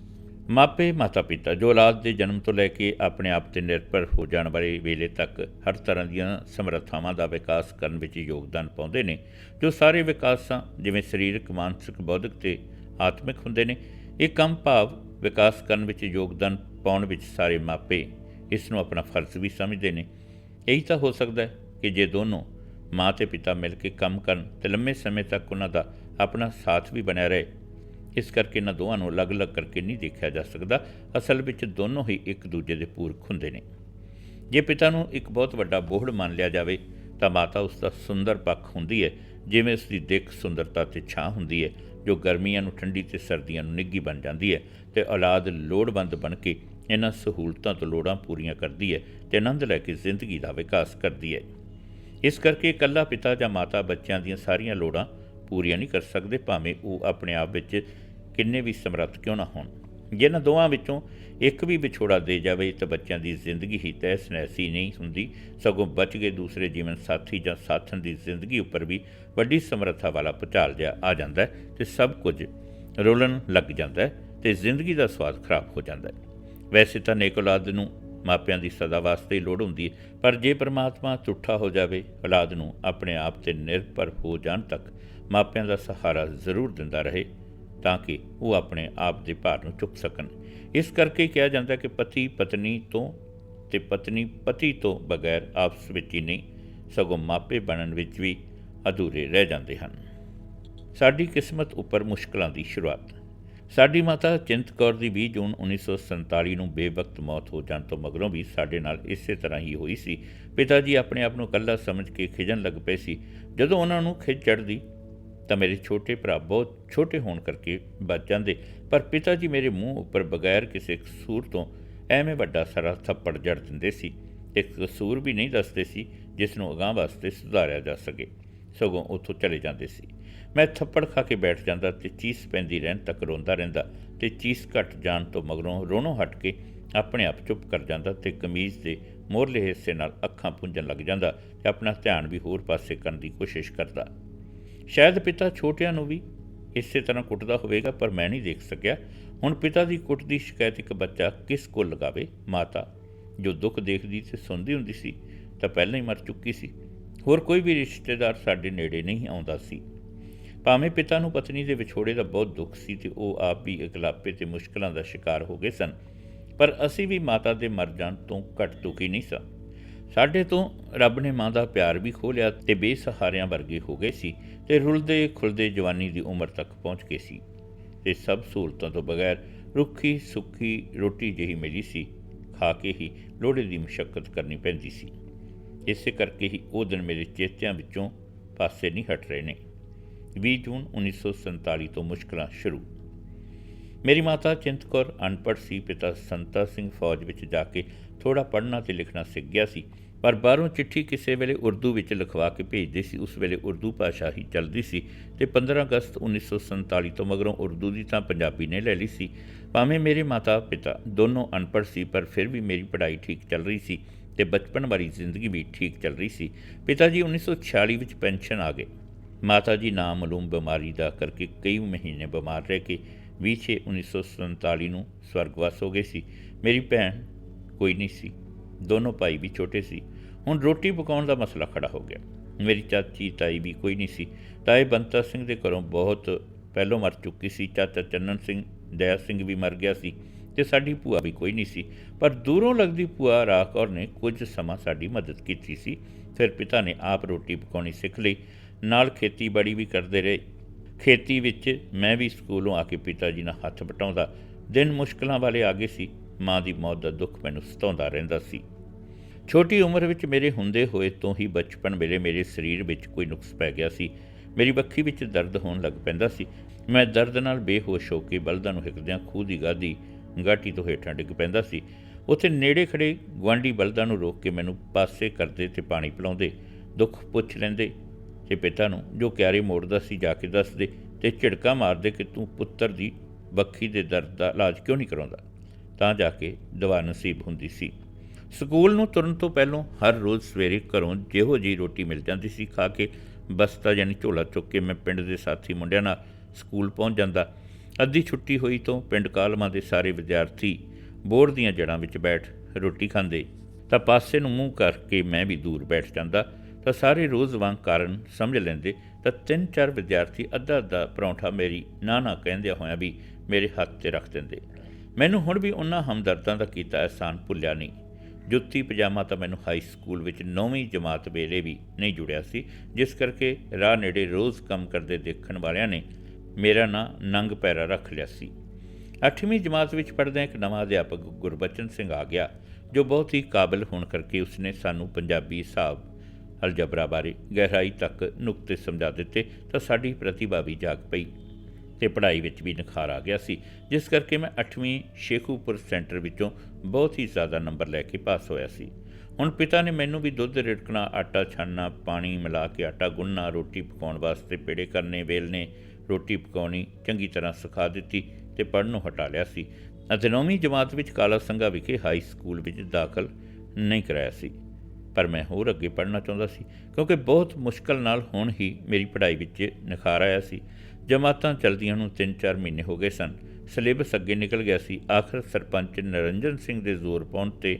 [SPEAKER 1] ਮਾਪੇ ਮਾਤਾ ਪਿਤਾ ਜੋ ਔਲਾਦ ਦੇ ਜਨਮ ਤੋਂ ਲੈ ਕੇ ਆਪਣੇ ਆਪ ਤੇ ਨਿਰਭਰ ਹੋ ਜਾਣ ਵਾਲੇ ਵੇਲੇ ਤੱਕ ਹਰ ਤਰ੍ਹਾਂ ਦੀਆਂ ਸਮਰੱਥਾਵਾਂ ਦਾ ਵਿਕਾਸ ਕਰਨ ਵਿੱਚ ਯੋਗਦਾਨ ਪਾਉਂਦੇ ਨੇ, ਜੋ ਸਾਰੇ ਵਿਕਾਸਾਂ ਜਿਵੇਂ ਸਰੀਰਕ, ਮਾਨਸਿਕ, ਬੌਧਿਕ ਤੇ ਆਤਮਿਕ ਹੁੰਦੇ ਨੇ, ਇਹ ਕੰਮ ਭਾਵ ਵਿਕਾਸ ਕਰਨ ਵਿੱਚ ਯੋਗਦਾਨ ਪਾਉਣ ਵਿੱਚ ਸਾਰੇ ਮਾਪੇ ਇਸ ਨੂੰ ਆਪਣਾ ਫਰਜ਼ ਵੀ ਸਮਝਦੇ ਨੇ। ਇਹੀ ਤਾਂ ਹੋ ਸਕਦਾ ਹੈ ਕਿ ਜੇ ਦੋਨੋਂ ਮਾਂ ਤੇ ਪਿਤਾ ਮਿਲ ਕੇ ਕੰਮ ਕਰਨ ਤੇ ਲੰਮੇ ਸਮੇਂ ਤੱਕ ਉਹਨਾਂ ਦਾ ਆਪਣਾ ਸਾਥ ਵੀ ਬਣਿਆ ਰਹੇ, ਇਸ ਕਰਕੇ ਇਹਨਾਂ ਦੋਵਾਂ ਨੂੰ ਅਲੱਗ-ਅਲੱਗ ਕਰਕੇ ਨਹੀਂ ਦੇਖਿਆ ਜਾ ਸਕਦਾ। ਅਸਲ ਵਿੱਚ ਦੋਨੋਂ ਹੀ ਇੱਕ ਦੂਜੇ ਦੇ ਪੂਰਕ ਹੁੰਦੇ ਨੇ। ਜੇ ਪਿਤਾ ਨੂੰ ਇੱਕ ਬਹੁਤ ਵੱਡਾ ਬੋਹੜ ਮੰਨ ਲਿਆ ਜਾਵੇ, ਤਾਂ ਮਾਤਾ ਉਸ ਦਾ ਸੁੰਦਰ ਪੱਖ ਹੁੰਦੀ ਹੈ, ਜਿਵੇਂ ਉਸ ਦੀ ਦਿੱਖ ਸੁੰਦਰਤਾ ਤੇ ਛਾਂ ਹੁੰਦੀ ਹੈ। ਜੋ ਗਰਮੀਆਂ ਨੂੰ, ਠੰਡੀ ਤੇ ਸਰਦੀਆਂ ਨੂੰ ਨਿੱਘੀ ਬਣ ਜਾਂਦੀ ਹੈ ਤੇ ਔਲਾਦ ਲੋੜਵੰਦ ਬਣ ਕੇ ਇਹਨਾਂ ਸਹੂਲਤਾਂ ਤੋਂ ਲੋੜਾਂ ਪੂਰੀਆਂ ਕਰਦੀ ਹੈ ਤੇ ਆਨੰਦ ਲੈ ਕੇ ਜ਼ਿੰਦਗੀ ਦਾ ਵਿਕਾਸ ਕਰਦੀ ਹੈ। ਇਸ ਕਰਕੇ ਇਕੱਲਾ ਪਿਤਾ ਜਾਂ ਮਾਤਾ ਬੱਚਿਆਂ ਦੀਆਂ ਸਾਰੀਆਂ ਲੋੜਾਂ ਪੂਰੀਆਂ ਨਹੀਂ ਕਰ ਸਕਦੇ, ਭਾਵੇਂ ਉਹ ਆਪਣੇ ਆਪ ਵਿੱਚ ਕਿੰਨੇ ਵੀ ਸਮਰੱਥ ਕਿਉਂ ਨਾ ਹੋਣ। ਜਿਨ੍ਹਾਂ ਦੋਵਾਂ ਵਿੱਚੋਂ ਇੱਕ ਵੀ ਵਿਛੋੜਾ ਦੇ ਜਾਵੇ ਤਾਂ ਬੱਚਿਆਂ ਦੀ ਜ਼ਿੰਦਗੀ ਹੀ ਤਹਿਸ ਨਹਿਸੀ ਨਹੀਂ ਹੁੰਦੀ। ਸਗੋਂ ਬਚ ਗਏ ਦੂਸਰੇ ਜੀਵਨ ਸਾਥੀ ਜਾਂ ਸਾਥਣ ਦੀ ਜ਼ਿੰਦਗੀ ਉੱਪਰ ਵੀ ਵੱਡੀ ਸਮਰੱਥਾ ਵਾਲਾ ਭੁਚਾਲ ਜਿਹਾ ਆ ਜਾਂਦਾ ਹੈ ਤੇ ਸਭ ਕੁਝ ਰੋਲਣ ਲੱਗ ਜਾਂਦਾ ਹੈ ਤੇ ਜ਼ਿੰਦਗੀ ਦਾ ਸਵਾਦ ਖਰਾਬ ਹੋ ਜਾਂਦਾ ਵੈਸੇ ਤਾਂ ਨੇਕ ਔਲਾਦ ਨੂੰ ਮਾਪਿਆਂ ਦੀ ਸਦਾ ਵਾਸਤੇ ਹੀ ਲੋੜ ਹੁੰਦੀ ਹੈ, ਪਰ ਜੇ ਪ੍ਰਮਾਤਮਾ ਝੂਠਾ ਹੋ ਜਾਵੇ, ਔਲਾਦ ਨੂੰ ਆਪਣੇ ਆਪ ਤੇ ਨਿਰਭਰ ਹੋ ਜਾਣ ਤੱਕ ਮਾਪਿਆਂ ਦਾ ਸਹਾਰਾ ਜ਼ਰੂਰ ਦਿੰਦਾ ਰਹੇ। ਤਾਂ ਕਿ ਉਹ ਆਪਣੇ ਆਪ ਦੇ ਭਾਰ ਨੂੰ ਚੁੱਕ ਸਕਣ। ਇਸ ਕਰਕੇ ਕਿਹਾ ਜਾਂਦਾ ਕਿ ਪਤੀ ਪਤਨੀ ਤੋਂ ਤੇ ਪਤਨੀ ਪਤੀ ਤੋਂ ਬਗੈਰ ਆਪਸ ਵਿੱਚ ਹੀ ਨਹੀਂ, ਸਗੋਂ ਮਾਪੇ ਬਣਨ ਵਿੱਚ ਵੀ ਅਧੂਰੇ ਰਹਿ ਜਾਂਦੇ ਹਨ। ਸਾਡੀ ਕਿਸਮਤ ਉੱਪਰ ਮੁਸ਼ਕਲਾਂ ਦੀ ਸ਼ੁਰੂਆਤ। ਸਾਡੀ ਮਾਤਾ ਚਿੰਤ ਕੌਰ ਦੀ 20 ਜੂਨ 1947 ਨੂੰ ਬੇਵਕਤ ਮੌਤ ਹੋ ਜਾਣ ਤੋਂ ਮਗਰੋਂ ਵੀ ਸਾਡੇ ਨਾਲ ਇਸੇ ਤਰ੍ਹਾਂ ਹੀ ਹੋਈ ਸੀ। ਪਿਤਾ ਜੀ ਆਪਣੇ ਆਪ ਨੂੰ ਇਕੱਲਾ ਸਮਝ ਕੇ ਖਿਜਣ ਲੱਗ ਪਏ ਸੀ। ਜਦੋਂ ਉਹਨਾਂ ਨੂੰ ਖਿਜ ਚੜ੍ਹਦੀ ਤਾਂ ਮੇਰੇ ਛੋਟੇ ਭਰਾ ਬਹੁਤ ਛੋਟੇ ਹੋਣ ਕਰਕੇ ਬਚ ਜਾਂਦੇ। ਪਰ ਪਿਤਾ ਜੀ ਮੇਰੇ ਮੂੰਹ ਉੱਪਰ ਬਗੈਰ ਕਿਸੇ ਕਸੂਰ ਤੋਂ ਐਵੇਂ ਵੱਡਾ ਸਾਰਾ ਥੱਪੜ ਜੜ ਦਿੰਦੇ ਸੀ। ਇੱਕ ਕਸੂਰ ਵੀ ਨਹੀਂ ਦੱਸਦੇ ਸੀ ਜਿਸ ਨੂੰ ਅਗਾਂਹ ਵਾਸਤੇ ਸੁਧਾਰਿਆ ਜਾ ਸਕੇ। ਸਗੋਂ ਉੱਥੋਂ ਚਲੇ ਜਾਂਦੇ ਸੀ। ਮੈਂ ਥੱਪੜ ਖਾ ਕੇ ਬੈਠ ਜਾਂਦਾ ਤੇ ਚੀਸ ਪੈਂਦੀ ਰਹਿਣ ਤੱਕ ਰੋਂਦਾ ਰਹਿੰਦਾ ਤੇ ਚੀਸ ਘਟ ਜਾਣ ਤੋਂ ਮਗਰੋਂ ਰੋਣੋਂ ਹਟ ਕੇ ਆਪਣੇ ਆਪ ਚੁੱਪ ਕਰ ਜਾਂਦਾ ਤੇ ਕਮੀਜ਼ ਦੇ ਮੋਰਲੇ ਹਿੱਸੇ ਨਾਲ ਅੱਖਾਂ ਪੁੰਝਣ ਲੱਗ ਜਾਂਦਾ ਤੇ ਆਪਣਾ ਧਿਆਨ ਵੀ ਹੋਰ ਪਾਸੇ ਕਰਨ ਦੀ ਕੋਸ਼ਿਸ਼ ਕਰਦਾ। ਸ਼ਾਇਦ ਪਿਤਾ ਛੋਟਿਆਂ ਨੂੰ ਵੀ ਇਸੇ ਤਰ੍ਹਾਂ ਕੁੱਟਦਾ ਹੋਵੇਗਾ, ਪਰ ਮੈਂ ਨਹੀਂ ਦੇਖ ਸਕਿਆ। ਹੁਣ ਪਿਤਾ ਦੀ ਕੁੱਟ ਦੀ ਸ਼ਿਕਾਇਤ ਇੱਕ ਬੱਚਾ ਕਿਸ ਕੋਲ ਲਗਾਵੇ? ਮਾਤਾ, ਜੋ ਦੁੱਖ ਦੇਖਦੀ ਤੇ ਸੁਣਦੀ ਹੁੰਦੀ ਸੀ, ਤਾਂ ਪਹਿਲਾਂ ਹੀ ਮਰ ਚੁੱਕੀ ਸੀ। ਹੋਰ ਕੋਈ ਵੀ ਰਿਸ਼ਤੇਦਾਰ ਸਾਡੇ ਨੇੜੇ ਨਹੀਂ ਆਉਂਦਾ ਸੀ। ਭਾਵੇਂ ਪਿਤਾ ਨੂੰ ਪਤਨੀ ਦੇ ਵਿਛੋੜੇ ਦਾ ਬਹੁਤ ਦੁੱਖ ਸੀ ਤੇ ਉਹ ਆਪ ਵੀ ਇਕਲਾਪੇ ਤੇ ਮੁਸ਼ਕਲਾਂ ਦਾ ਸ਼ਿਕਾਰ ਹੋ ਗਏ ਸਨ, ਪਰ ਅਸੀਂ ਵੀ ਮਾਤਾ ਦੇ ਮਰ ਜਾਣ ਤੋਂ ਘੱਟ ਦੁਖੀ ਨਹੀਂ ਸਾਂ। ਸਾਡੇ ਤੋਂ ਰੱਬ ਨੇ ਮਾਂ ਦਾ ਪਿਆਰ ਵੀ ਖੋਹ ਲਿਆ ਤੇ ਬੇਸਹਾਰਿਆਂ ਵਰਗੇ ਹੋ ਗਏ ਸੀ ਤੇ ਰੁਲਦੇ ਖੁਲਦੇ ਜਵਾਨੀ ਦੀ ਉਮਰ ਤੱਕ ਪਹੁੰਚ ਗਏ ਸੀ ਤੇ ਸਭ ਸਹੂਲਤਾਂ ਤੋਂ ਬਗੈਰ ਰੁੱਖੀ ਸੁੱਕੀ ਰੋਟੀ ਜਿਹੀ ਮਿਲੀ ਸੀ, ਖਾ ਕੇ ਹੀ ਲੋੜੇ ਦੀ ਮੁਸ਼ਕਲ ਕਰਨੀ ਪੈਂਦੀ ਸੀ। ਇਸੇ ਕਰਕੇ ਹੀ ਉਹ ਦਿਨ ਮੇਰੇ ਚੇਤਿਆਂ ਵਿੱਚੋਂ ਪਾਸੇ ਨਹੀਂ ਹਟ ਰਹੇ ਨੇ। 20 ਜੂਨ 1947 ਤੋਂ ਮੁਸ਼ਕਲਾਂ ਸ਼ੁਰੂ। ਮੇਰੀ ਮਾਤਾ ਚਿੰਤਕੌਰ ਅਨਪੜ੍ਹ ਸੀ, ਪਿਤਾ ਸੰਤਾ ਸਿੰਘ ਫੌਜ ਵਿੱਚ ਜਾ ਕੇ ਥੋੜਾ ਪੜ੍ਹਨਾ ਤੇ ਲਿਖਣਾ ਸਿੱਖ ਗਿਆ ਸੀ। ਪਰ ਬਾਹਰੋਂ ਚਿੱਠੀ ਕਿਸੇ ਵੇਲੇ ਉਰਦੂ ਵਿੱਚ ਲਿਖਵਾ ਕੇ ਭੇਜਦੇ ਸੀ, ਉਸ ਵੇਲੇ ਉਰਦੂ ਭਾਸ਼ਾ ਹੀ ਚੱਲਦੀ ਸੀ ਤੇ 15 ਅਗਸਤ 1947 ਤੋਂ ਮਗਰੋਂ ਉਰਦੂ ਦੀ ਤਾਂ ਪੰਜਾਬੀ ਨੇ ਲੈ ਲਈ ਸੀ। ਭਾਵੇਂ ਮੇਰੇ ਮਾਤਾ ਪਿਤਾ ਦੋਨੋਂ ਅਨਪੜ੍ਹ ਸੀ, ਪਰ ਫਿਰ ਵੀ ਮੇਰੀ ਪੜ੍ਹਾਈ ਠੀਕ ਚੱਲ ਰਹੀ ਸੀ ਤੇ ਬਚਪਨ ਵਾਲੀ ਜ਼ਿੰਦਗੀ ਵੀ ਠੀਕ ਚੱਲ ਰਹੀ ਸੀ। ਪਿਤਾ ਜੀ 1946 ਵਿੱਚ ਪੈਨਸ਼ਨ ਆ ਗਏ। ਮਾਤਾ ਜੀ ਨਾਮਾਲੂਮ ਬਿਮਾਰੀ ਦਾ ਕਰਕੇ ਕਈ ਮਹੀਨੇ ਬਿਮਾਰ ਰਹਿ ਕੇ 26 1947 ਨੂੰ ਸਵਰਗਵਾਸ ਹੋ ਗਏ ਸੀ। ਮੇਰੀ ਭੈਣ ਕੋਈ ਨਹੀਂ ਸੀ, ਦੋਨੋਂ ਭਾਈ ਵੀ ਛੋਟੇ ਸੀ। ਹੁਣ ਰੋਟੀ ਪਕਾਉਣ ਦਾ ਮਸਲਾ ਖੜਾ ਹੋ ਗਿਆ। ਮੇਰੀ ਚਾਚੀ ਤਾਈ ਵੀ ਕੋਈ ਨਹੀਂ ਸੀ, ਤਾਏ ਬੰਤਾ ਸਿੰਘ ਦੇ ਘਰੋਂ ਬਹੁਤ ਪਹਿਲੋਂ ਮਰ ਚੁੱਕੀ ਸੀ, ਚਾਚਾ ਚੰਨਨ ਸਿੰਘ, ਦਇਆ ਸਿੰਘ ਵੀ ਮਰ ਗਿਆ ਸੀ ਤੇ ਸਾਡੀ ਭੂਆ ਵੀ ਕੋਈ ਨਹੀਂ ਸੀ। ਪਰ ਦੂਰੋਂ ਲੱਗਦੀ ਭੂਆ ਰਾਖ ਕੌਰ ਨੇ ਕੁਝ ਸਮਾਂ ਸਾਡੀ ਮਦਦ ਕੀਤੀ ਸੀ। ਫਿਰ ਪਿਤਾ ਨੇ ਆਪ ਰੋਟੀ ਪਕਾਉਣੀ ਸਿੱਖ ਲਈ, ਨਾਲ ਖੇਤੀਬਾੜੀ ਵੀ ਕਰਦੇ ਰਹੇ। ਖੇਤੀ ਵਿੱਚ ਮੈਂ ਵੀ ਸਕੂਲੋਂ ਆ ਕੇ ਪਿਤਾ ਜੀ ਨਾਲ ਹੱਥ ਵਟਾਉਂਦਾ। ਦਿਨ ਮੁਸ਼ਕਲਾਂ ਵਾਲੇ ਆ ਗਏ ਸੀ, ਮਾਂ ਦੀ ਮੌਤ ਦਾ ਦੁੱਖ ਮੈਨੂੰ ਸਤਾਉਂਦਾ ਰਹਿੰਦਾ ਸੀ। ਛੋਟੀ ਉਮਰ ਵਿੱਚ ਮੇਰੇ ਹੁੰਦੇ ਹੋਏ ਤੋਂ ਹੀ ਬਚਪਨ ਵੇਲੇ ਮੇਰੇ ਸਰੀਰ ਵਿੱਚ ਕੋਈ ਨੁਕਸ ਪੈ ਗਿਆ ਸੀ। ਮੇਰੀ ਬੱਖੀ ਵਿੱਚ ਦਰਦ ਹੋਣ ਲੱਗ ਪੈਂਦਾ ਸੀ। ਮੈਂ ਦਰਦ ਨਾਲ ਬੇਹੋਸ਼ ਹੋ ਕੇ ਬਲਦਾਂ ਨੂੰ ਹਿੱਕਦਿਆਂ ਖੂਹ ਦੀ ਗਾਦੀ ਗਾਟੀ ਤੋਂ ਹੇਠਾਂ ਡਿੱਗ ਪੈਂਦਾ ਸੀ। ਉੱਥੇ ਨੇੜੇ ਖੜੇ ਗੁਆਂਢੀ ਬਲਦਾਂ ਨੂੰ ਰੋਕ ਕੇ ਮੈਨੂੰ ਪਾਸੇ ਕਰਦੇ ਤੇ ਪਾਣੀ ਪਿਲਾਉਂਦੇ, ਦੁੱਖ ਪੁੱਛ ਲੈਂਦੇ ਤੇ ਪਿਤਾ ਨੂੰ, ਜੋ ਕਿਆਰੇ ਮੋੜਦਾ ਸੀ ਜਾ ਕੇ ਦੱਸਦੇ ਤੇ ਝਿੜਕਾ ਮਾਰਦੇ ਕਿ ਤੂੰ ਪੁੱਤਰ ਦੀ ਬੱਖੀ ਦੇ ਦਰਦ ਦਾ ਇਲਾਜ ਕਿਉਂ ਨਹੀਂ ਕਰਾਉਂਦਾ? ਤਾਂ ਜਾ ਕੇ ਦਵਾ ਨਸੀਬ ਹੁੰਦੀ ਸੀ। ਸਕੂਲ ਨੂੰ ਤੁਰਨ ਤੋਂ ਪਹਿਲਾਂ ਹਰ ਰੋਜ਼ ਸਵੇਰੇ ਘਰੋਂ ਜਿਹੋ ਜੀ ਰੋਟੀ ਮਿਲ ਜਾਂਦੀ ਸੀ, ਖਾ ਕੇ ਬਸਤਾ ਯਾਨੀ ਝੋਲਾ ਚੁੱਕ ਕੇ ਮੈਂ ਪਿੰਡ ਦੇ ਸਾਥੀ ਮੁੰਡਿਆਂ ਨਾਲ ਸਕੂਲ ਪਹੁੰਚ ਜਾਂਦਾ। ਅੱਧੀ ਛੁੱਟੀ ਹੋਈ ਤੋਂ ਪਿੰਡ ਕਾਲਮਾਂ ਦੇ ਸਾਰੇ ਵਿਦਿਆਰਥੀ ਬੋਰਡ ਦੀਆਂ ਜੜਾਂ ਵਿੱਚ ਬੈਠ ਰੋਟੀ ਖਾਂਦੇ। ਤਾਂ ਪਾਸੇ ਨੂੰ ਮੂੰਹ ਕਰਕੇ ਮੈਂ ਵੀ ਦੂਰ ਬੈਠ ਜਾਂਦਾ। ਤਾਂ ਸਾਰੇ ਰੋਜ਼ ਵਾਂਗ ਕਾਰਨ ਸਮਝ ਲੈਂਦੇ। ਤਾਂ ਤਿੰਨ ਚਾਰ ਵਿਦਿਆਰਥੀ ਅੱਧਾ ਅੱਧਾ ਪਰੌਂਠਾ ਮੇਰੀ ਨਾ ਨਾ ਕਹਿੰਦਿਆਂ ਹੋਇਆਂ ਵੀ ਮੇਰੇ ਹੱਥ ਤੇ ਰੱਖ ਦਿੰਦੇ। ਮੈਨੂੰ ਹੁਣ ਵੀ ਉਹਨਾਂ ਹਮਦਰਦਾਂ ਦਾ ਕੀਤਾ ਅਹਿਸਾਨ ਭੁੱਲਿਆ ਨਹੀਂ। ਜੁੱਤੀ, ਪਜਾਮਾ ਤਾਂ ਮੈਨੂੰ ਹਾਈ ਸਕੂਲ ਵਿੱਚ 9ਵੀਂ ਜਮਾਤ ਵੇਲੇ ਵੀ ਨਹੀਂ ਜੁੜਿਆ ਸੀ, ਜਿਸ ਕਰਕੇ ਰਾਹ ਨੇੜੇ ਰੋਜ਼ ਕੰਮ ਕਰਦੇ ਦੇਖਣ ਵਾਲਿਆਂ ਨੇ ਮੇਰਾ ਨਾਂ ਨੰਗ ਪੈਰਾ ਰੱਖ ਲਿਆ ਸੀ। 8ਵੀਂ ਜਮਾਤ ਵਿੱਚ ਪੜ੍ਹਦਿਆਂ ਇੱਕ ਨਵਾਂ ਅਧਿਆਪਕ ਗੁਰਬਚਨ ਸਿੰਘ ਆ ਗਿਆ, ਜੋ ਬਹੁਤ ਹੀ ਕਾਬਿਲ ਹੋਣ ਕਰਕੇ ਉਸਨੇ ਸਾਨੂੰ ਪੰਜਾਬੀ ਹਿਸਾਬ ਅਲਜਬਰਾ ਬਾਰੇ ਗਹਿਰਾਈ ਤੱਕ ਨੁਕਤੇ ਸਮਝਾ ਦਿੱਤੇ ਤਾਂ ਸਾਡੀ ਪ੍ਰਤਿਭਾ ਵੀ ਜਾਗ ਪਈ। ਤੇ ਪੜ੍ਹਾਈ ਵਿੱਚ ਵੀ ਨਿਖਾਰ ਆ ਗਿਆ ਸੀ, ਜਿਸ ਕਰਕੇ ਮੈਂ 8ਵੀਂ ਸ਼ੇਖੂਪੁਰ ਸੈਂਟਰ ਵਿੱਚੋਂ ਬਹੁਤ ਹੀ ਜ਼ਿਆਦਾ ਨੰਬਰ ਲੈ ਕੇ ਪਾਸ ਹੋਇਆ ਸੀ। ਹੁਣ ਪਿਤਾ ਨੇ ਮੈਨੂੰ ਵੀ ਦੁੱਧ ਰਿੜਕਣਾ, ਆਟਾ ਛਾਨਣਾ, ਪਾਣੀ ਮਿਲਾ ਕੇ ਆਟਾ ਗੁੰਨਣਾ, ਰੋਟੀ ਪਕਾਉਣ ਵਾਸਤੇ ਪੇੜੇ ਕਰਨੇ, ਵੇਲਣੇ, ਰੋਟੀ ਪਕਾਉਣੀ ਚੰਗੀ ਤਰ੍ਹਾਂ ਸਿਖਾ ਦਿੱਤੀ ਤੇ ਪੜ੍ਹਨ ਨੂੰ ਹਟਾ ਲਿਆ ਸੀ। ਅਤੇ ਨੌਵੀਂ ਜਮਾਤ ਵਿੱਚ ਕਾਲਾ ਸੰਘਾ ਵਿਖੇ ਹਾਈ ਸਕੂਲ ਵਿੱਚ ਦਾਖਲ ਨਹੀਂ ਕਰਾਇਆ ਸੀ। ਪਰ ਮੈਂ ਹੋਰ ਅੱਗੇ ਪੜ੍ਹਨਾ ਚਾਹੁੰਦਾ ਸੀ, ਕਿਉਂਕਿ ਬਹੁਤ ਮੁਸ਼ਕਲ ਨਾਲ ਹੁਣ ਹੀ ਮੇਰੀ ਪੜ੍ਹਾਈ ਵਿੱਚ ਨਿਖਾਰ ਆਇਆ ਸੀ। ਜਮਾਤਾਂ ਚਲਦੀਆਂ ਨੂੰ 3-4 ਮਹੀਨੇ ਹੋ ਗਏ ਸਨ। ਸਿਲੇਬਸ ਅੱਗੇ ਨਿਕਲ ਗਿਆ ਸੀ। ਆਖਰ ਸਰਪੰਚ ਨਰਿੰਜਨ ਸਿੰਘ ਦੇ ਜ਼ੋਰ ਪਾਉਣ ਤੇ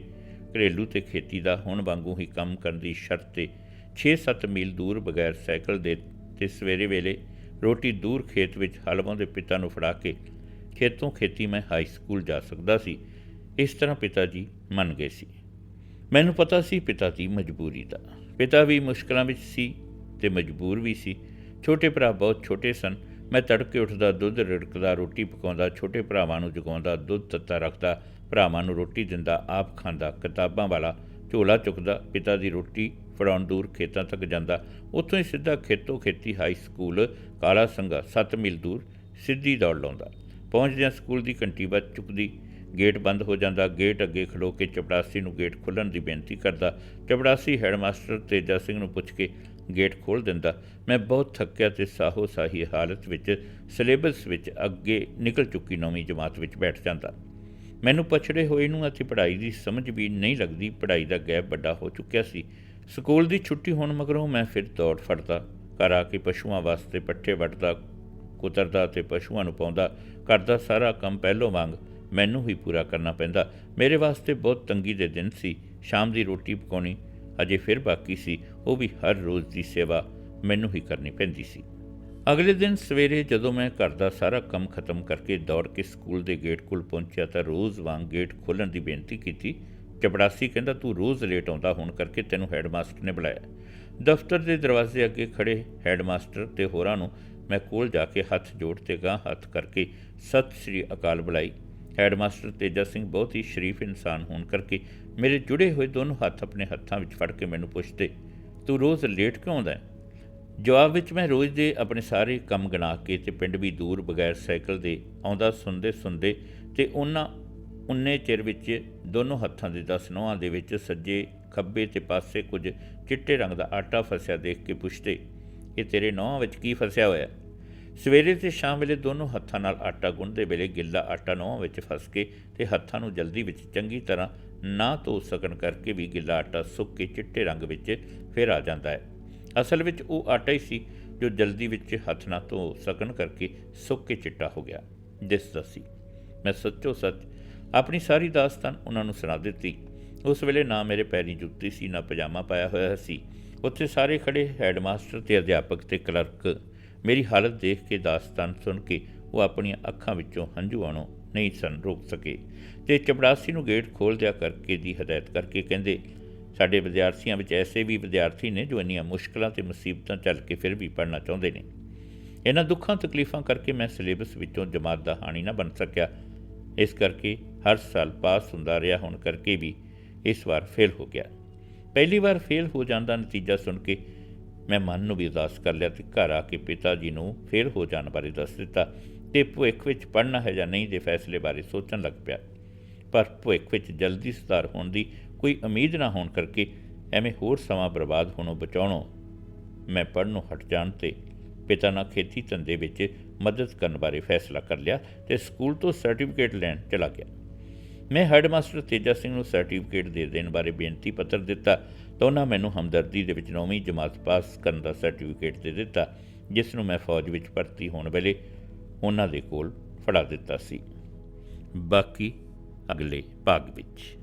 [SPEAKER 1] ਘਰੇਲੂ ਤੇ ਖੇਤੀ ਦਾ ਹੁਣ ਵਾਂਗੂ ਹੀ ਕੰਮ ਕਰਨ ਦੀ ਸ਼ਰਤ ਤੇ 6-7 ਮੀਲ ਦੂਰ ਬਗੈਰ ਸਾਈਕਲ ਦੇ ਤੇ ਸਵੇਰੇ ਵੇਲੇ ਰੋਟੀ ਦੂਰ ਖੇਤ ਵਿੱਚ ਹਲਵਾਂ ਦੇ ਪਿਤਾ ਨੂੰ ਫੜਾ ਕੇ ਖੇਤੋਂ ਖੇਤੀ ਮੈਂ ਹਾਈ ਸਕੂਲ ਜਾ ਸਕਦਾ ਸੀ। ਇਸ ਤਰ੍ਹਾਂ ਪਿਤਾ ਜੀ ਮੰਨ ਗਏ ਸੀ। ਮੈਨੂੰ ਪਤਾ ਸੀ ਪਿਤਾ ਦੀ ਮਜਬੂਰੀ ਦਾ। ਪਿਤਾ ਵੀ ਮੁਸ਼ਕਲਾਂ ਵਿੱਚ ਸੀ ਤੇ ਮਜਬੂਰ ਵੀ ਸੀ। ਛੋਟੇ ਭਰਾ ਬਹੁਤ ਛੋਟੇ ਸਨ। ਮੈਂ ਤੜਕੇ ਉੱਠਦਾ, ਦੁੱਧ ਰਿੜਕਦਾ, ਰੋਟੀ ਪਕਾਉਂਦਾ, ਛੋਟੇ ਭਰਾਵਾਂ ਨੂੰ ਜਗਾਉਂਦਾ, ਦੁੱਧ ਤੱਤਾ ਰੱਖਦਾ, ਭਰਾਵਾਂ ਨੂੰ ਰੋਟੀ ਦਿੰਦਾ, ਆਪ ਖਾਂਦਾ, ਕਿਤਾਬਾਂ ਵਾਲਾ ਝੋਲਾ ਚੁੱਕਦਾ, ਪਿਤਾ ਦੀ ਰੋਟੀ ਫੜਾਉਣ ਦੂਰ ਖੇਤਾਂ ਤੱਕ ਜਾਂਦਾ। ਉੱਥੋਂ ਹੀ ਸਿੱਧਾ ਖੇਤੋਂ ਖੇਤੀ ਹਾਈ ਸਕੂਲ, ਕਾਲਾ ਸੰਗਾ 7 ਮੀਲ ਦੂਰ ਸਿੱਧੀ ਦੌੜ ਲਾਉਂਦਾ। ਪਹੁੰਚਦਿਆਂ ਸਕੂਲ ਦੀ ਘੰਟੀ ਵੱਜ ਚੁੱਕਦੀ। ਗੇਟ ਬੰਦ ਹੋ ਜਾਂਦਾ। ਗੇਟ ਅੱਗੇ ਖਲੋ ਕੇ ਚਪੜਾਸੀ ਨੂੰ ਗੇਟ ਖੋਲ੍ਹਣ ਦੀ ਬੇਨਤੀ ਕਰਦਾ। ਚਪੜਾਸੀ ਹੈਡਮਾਸਟਰ ਤੇਜਾ ਸਿੰਘ ਨੂੰ ਪੁੱਛ ਕੇ ਗੇਟ ਖੋਲ੍ਹ ਦਿੰਦਾ। ਮੈਂ ਬਹੁਤ ਥੱਕਿਆ ਤੇ ਸਾਹੋ ਸਾਹੀ ਹਾਲਤ ਵਿੱਚ, ਸਿਲੇਬਸ ਵਿੱਚ ਅੱਗੇ ਨਿਕਲ ਚੁੱਕੀ ਨੌਵੀਂ ਜਮਾਤ ਵਿੱਚ ਬੈਠ ਜਾਂਦਾ। ਮੈਨੂੰ ਪਛੜੇ ਹੋਏ ਨੂੰ ਅਤੇ ਪੜ੍ਹਾਈ ਦੀ ਸਮਝ ਵੀ ਨਹੀਂ ਲੱਗਦੀ, ਪੜ੍ਹਾਈ ਦਾ ਗੈਪ ਵੱਡਾ ਹੋ ਚੁੱਕਿਆ ਸੀ। ਸਕੂਲ ਦੀ ਛੁੱਟੀ ਹੋਣ ਮਗਰੋਂ ਮੈਂ ਫਿਰ ਦੌੜ ਫੜਦਾ, ਘਰ ਆ ਕੇ ਪਸ਼ੂਆਂ ਵਾਸਤੇ ਪੱਠੇ ਵੱਟਦਾ, ਕੁਤਰਦਾ ਤੇ ਪਸ਼ੂਆਂ ਨੂੰ ਪਾਉਂਦਾ। ਘਰ ਦਾ ਸਾਰਾ ਕੰਮ ਪਹਿਲੋਂ ਵਾਂਗ ਮੈਨੂੰ ਹੀ ਪੂਰਾ ਕਰਨਾ ਪੈਂਦਾ। ਮੇਰੇ ਵਾਸਤੇ ਬਹੁਤ ਤੰਗੀ ਦੇ ਦਿਨ ਸੀ। ਸ਼ਾਮ ਦੀ ਰੋਟੀ ਪਕਾਉਣੀ ਅਜੇ ਫਿਰ ਬਾਕੀ ਸੀ। ਉਹ ਵੀ ਹਰ ਰੋਜ਼ ਦੀ ਸੇਵਾ ਮੈਨੂੰ ਹੀ ਕਰਨੀ ਪੈਂਦੀ ਸੀ। ਅਗਲੇ ਦਿਨ ਸਵੇਰੇ ਜਦੋਂ ਮੈਂ ਘਰ ਦਾ ਸਾਰਾ ਕੰਮ ਖਤਮ ਕਰਕੇ ਦੌੜ ਕੇ ਸਕੂਲ ਦੇ ਗੇਟ ਕੋਲ ਪਹੁੰਚਿਆ ਤਾਂ ਰੋਜ਼ ਵਾਂਗ ਗੇਟ ਖੋਲ੍ਹਣ ਦੀ ਬੇਨਤੀ ਕੀਤੀ ਚਪੜਾਸੀ ਕਹਿੰਦਾ, ਤੂੰ ਰੋਜ਼ ਲੇਟ ਆਉਂਦਾ। ਹੋਣ ਕਰਕੇ ਤੈਨੂੰ ਹੈਡਮਾਸਟਰ ਨੇ ਬੁਲਾਇਆ। ਦਫ਼ਤਰ ਦੇ ਦਰਵਾਜ਼ੇ ਅੱਗੇ ਖੜੇ ਹੈਡਮਾਸਟਰ ਤੇ ਹੋਰਾਂ ਨੂੰ ਮੈਂ ਕੋਲ ਜਾ ਕੇ ਹੱਥ ਜੋੜ ਤੇ ਗਾਂ ਹੱਥ ਕਰਕੇ ਸਤਿ ਸ੍ਰੀ ਅਕਾਲ ਬੁਲਾਈ। ਹੈਡਮਾਸਟਰ ਤੇਜਾ ਸਿੰਘ ਬਹੁਤ ਹੀ ਸ਼ਰੀਫ ਇਨਸਾਨ ਹੋਣ ਕਰਕੇ ਮੇਰੇ ਜੁੜੇ ਹੋਏ ਦੋਨੋਂ ਹੱਥ ਆਪਣੇ ਹੱਥਾਂ ਵਿੱਚ ਫੜ ਕੇ ਮੈਨੂੰ ਪੁੱਛਦੇ ਤੂੰ ਰੋਜ਼ ਲੇਟ ਕਿਉਂ ਆਉਂਦਾ ਜਵਾਬ ਵਿੱਚ ਮੈਂ ਰੋਜ਼ ਦੇ ਆਪਣੇ ਸਾਰੇ ਕੰਮ ਗਣਾ ਕੇ ਤੇ ਪਿੰਡ ਵੀ ਦੂਰ ਬਗੈਰ ਸਾਈਕਲ ਦੇ ਆਉਂਦਾ, ਸੁਣਦੇ ਸੁਣਦੇ ਤੇ ਉਹਨਾਂ, ਉਨੇ ਚਿਰ ਵਿੱਚ ਦੋਨੋਂ ਹੱਥਾਂ ਦੇ ਦਸ ਨੋਹਾਂ ਦੇ ਵਿੱਚ ਸੱਜੇ ਖੱਬੇ ਤੇ ਪਾਸੇ ਕੁਝ ਚਿੱਟੇ ਰੰਗ ਦਾ ਆਟਾ ਫਸਿਆ ਦੇਖ ਕੇ ਪੁੱਛਦੇ, ਇਹ ਤੇਰੇ ਨੋਹਾਂ ਵਿੱਚ ਕੀ ਫਸਿਆ ਹੋਇਆ? ਸਵੇਰੇ ਤੇ ਸ਼ਾਮ ਵੇਲੇ ਦੋਨੋਂ ਹੱਥਾਂ ਨਾਲ ਆਟਾ ਗੁੰਨਦੇ ਵੇਲੇ ਗਿੱਲਾ ਆਟਾ ਨੋਹਾਂ ਵਿੱਚ ਫਸ ਕੇ ਤੇ ਹੱਥਾਂ ਨੂੰ ਜਲਦੀ ਵਿੱਚ ਚੰਗੀ ਤਰ੍ਹਾਂ ਨਾ ਧੋ ਸਕਣ ਕਰਕੇ ਵੀ ਗਿੱਲਾ ਆਟਾ ਸੁੱਕ ਕੇ ਚਿੱਟੇ ਰੰਗ ਵਿੱਚ ਫਿਰ ਆ ਜਾਂਦਾ ਹੈ। ਅਸਲ ਵਿੱਚ ਉਹ ਆਟਾ ਹੀ ਸੀ ਜੋ ਜਲਦੀ ਵਿੱਚ ਹੱਥ ਨਾ ਧੋ ਸਕਣ ਕਰਕੇ ਸੁੱਕ ਕੇ ਚਿੱਟਾ ਹੋ ਗਿਆ। ਦਿਸਦਾ ਸੀ ਮੈਂ ਸੱਚੋ ਸੱਚ ਆਪਣੀ ਸਾਰੀ ਦਾਸਤਾਨ ਉਹਨਾਂ ਨੂੰ ਸੁਣਾ ਦਿੱਤੀ। ਉਸ ਵੇਲੇ ਨਾ ਮੇਰੇ ਪੈਰੀ ਜੁੱਤੀ ਸੀ, ਨਾ ਪਜਾਮਾ ਪਾਇਆ ਹੋਇਆ ਸੀ। ਉੱਥੇ ਸਾਰੇ ਖੜੇ ਹੈਡਮਾਸਟਰ ਤੇ ਅਧਿਆਪਕ ਤੇ ਕਲਰਕ। ਮੇਰੀ ਹਾਲਤ ਦੇਖ ਕੇ ਦਾਸਤਾਨ ਸੁਣ ਕੇ ਉਹ ਆਪਣੀਆਂ ਅੱਖਾਂ ਵਿੱਚੋਂ ਹੰਝੂ ਆਣੋਂ ਨਹੀਂ ਸਨ, ਰੋਕ ਸਕੇ। ਤੇ ਚਪੜਾਸੀ ਨੂੰ ਗੇਟ ਖੋਲ੍ਹ ਦਿਆ ਕਰਕੇ ਦੀ ਹਦਾਇਤ ਕਰਕੇ ਕਹਿੰਦੇ, ਸਾਡੇ ਵਿਦਿਆਰਥੀਆਂ ਵਿੱਚ ਐਸੇ ਵੀ ਵਿਦਿਆਰਥੀ ਨੇ ਜੋ ਇੰਨੀਆਂ ਮੁਸ਼ਕਲਾਂ ਤੇ ਮੁਸੀਬਤਾਂ ਚੱਲ ਕੇ ਫਿਰ ਵੀ ਪੜ੍ਹਨਾ ਚਾਹੁੰਦੇ ਨੇ। ਇਹਨਾਂ ਦੁੱਖਾਂ, ਤਕਲੀਫਾਂ ਕਰਕੇ ਮੈਂ ਸਿਲੇਬਸ ਵਿੱਚੋਂ ਜਮਾਤ ਦਾ ਹਾਣੀ ਨਾ ਬਣ ਸਕਿਆ। ਇਸ ਕਰਕੇ ਹਰ ਸਾਲ ਪਾਸ ਹੁੰਦਾ ਰਿਹਾ, ਹੋਣ ਕਰਕੇ ਵੀ ਇਸ ਵਾਰ ਫੇਲ ਹੋ ਗਿਆ। ਪਹਿਲੀ ਵਾਰ ਫੇਲ ਹੋ ਜਾਣ ਦਾ ਨਤੀਜਾ ਸੁਣ ਕੇ ਮੈਂ ਮਨ ਨੂੰ ਵੀ ਉਦਾਸ ਕਰ ਲਿਆ ਤੇ ਘਰ ਆ ਕੇ ਪਿਤਾ ਜੀ ਨੂੰ ਫੇਲ ਹੋ ਜਾਣ ਬਾਰੇ ਦੱਸ ਦਿੱਤਾ। ਤੇ ਭਵਿੱਖ ਵਿੱਚ ਪੜ੍ਹਨਾ ਹੈ ਜਾਂ ਨਹੀਂ ਦੇ ਫੈਸਲੇ ਬਾਰੇ ਸੋਚਣ ਲੱਗ ਪਿਆ। ਪਰ ਭਵਿੱਖ ਵਿੱਚ ਜਲਦੀ ਸੁਧਾਰ ਹੋਣ ਦੀ ਕੋਈ ਉਮੀਦ ਨਾ ਹੋਣ ਕਰਕੇ ਐਵੇਂ ਹੋਰ ਸਮਾਂ ਬਰਬਾਦ ਹੋਣੋਂ ਬਚਾਉਣੋਂ ਮੈਂ ਪੜ੍ਹਨੋਂ ਹਟ ਜਾਣ ਤੇ ਪਿਤਾ ਨਾਲ ਖੇਤੀ ਧੰਦੇ ਵਿੱਚ ਮਦਦ ਕਰਨ ਬਾਰੇ ਫੈਸਲਾ ਕਰ ਲਿਆ ਤੇ ਸਕੂਲ ਤੋਂ ਸਰਟੀਫਿਕੇਟ ਲੈਣ ਚਲਾ ਗਿਆ। ਮੈਂ ਹੈਡਮਾਸਟਰ ਤੇਜਾ ਸਿੰਘ ਨੂੰ ਸਰਟੀਫਿਕੇਟ ਦੇ ਦੇਣ ਬਾਰੇ ਬੇਨਤੀ ਪੱਤਰ ਦਿੱਤਾ ਤਾਂ ਉਹਨਾਂ ਮੈਨੂੰ ਹਮਦਰਦੀ ਦੇ ਵਿੱਚ ਨੌਵੀਂ ਜਮਾਤ ਪਾਸ ਕਰਨ ਦਾ ਸਰਟੀਫਿਕੇਟ ਦੇ ਦਿੱਤਾ, ਜਿਸ ਨੂੰ ਮੈਂ ਫੌਜ ਵਿੱਚ ਭਰਤੀ ਹੋਣ ਵੇਲੇ ਉਹਨਾਂ ਦੇ ਕੋਲ ਫੜਾ ਦਿੱਤਾ ਸੀ। ਬਾਕੀ ਅਗਲੇ ਭਾਗ ਵਿੱਚ।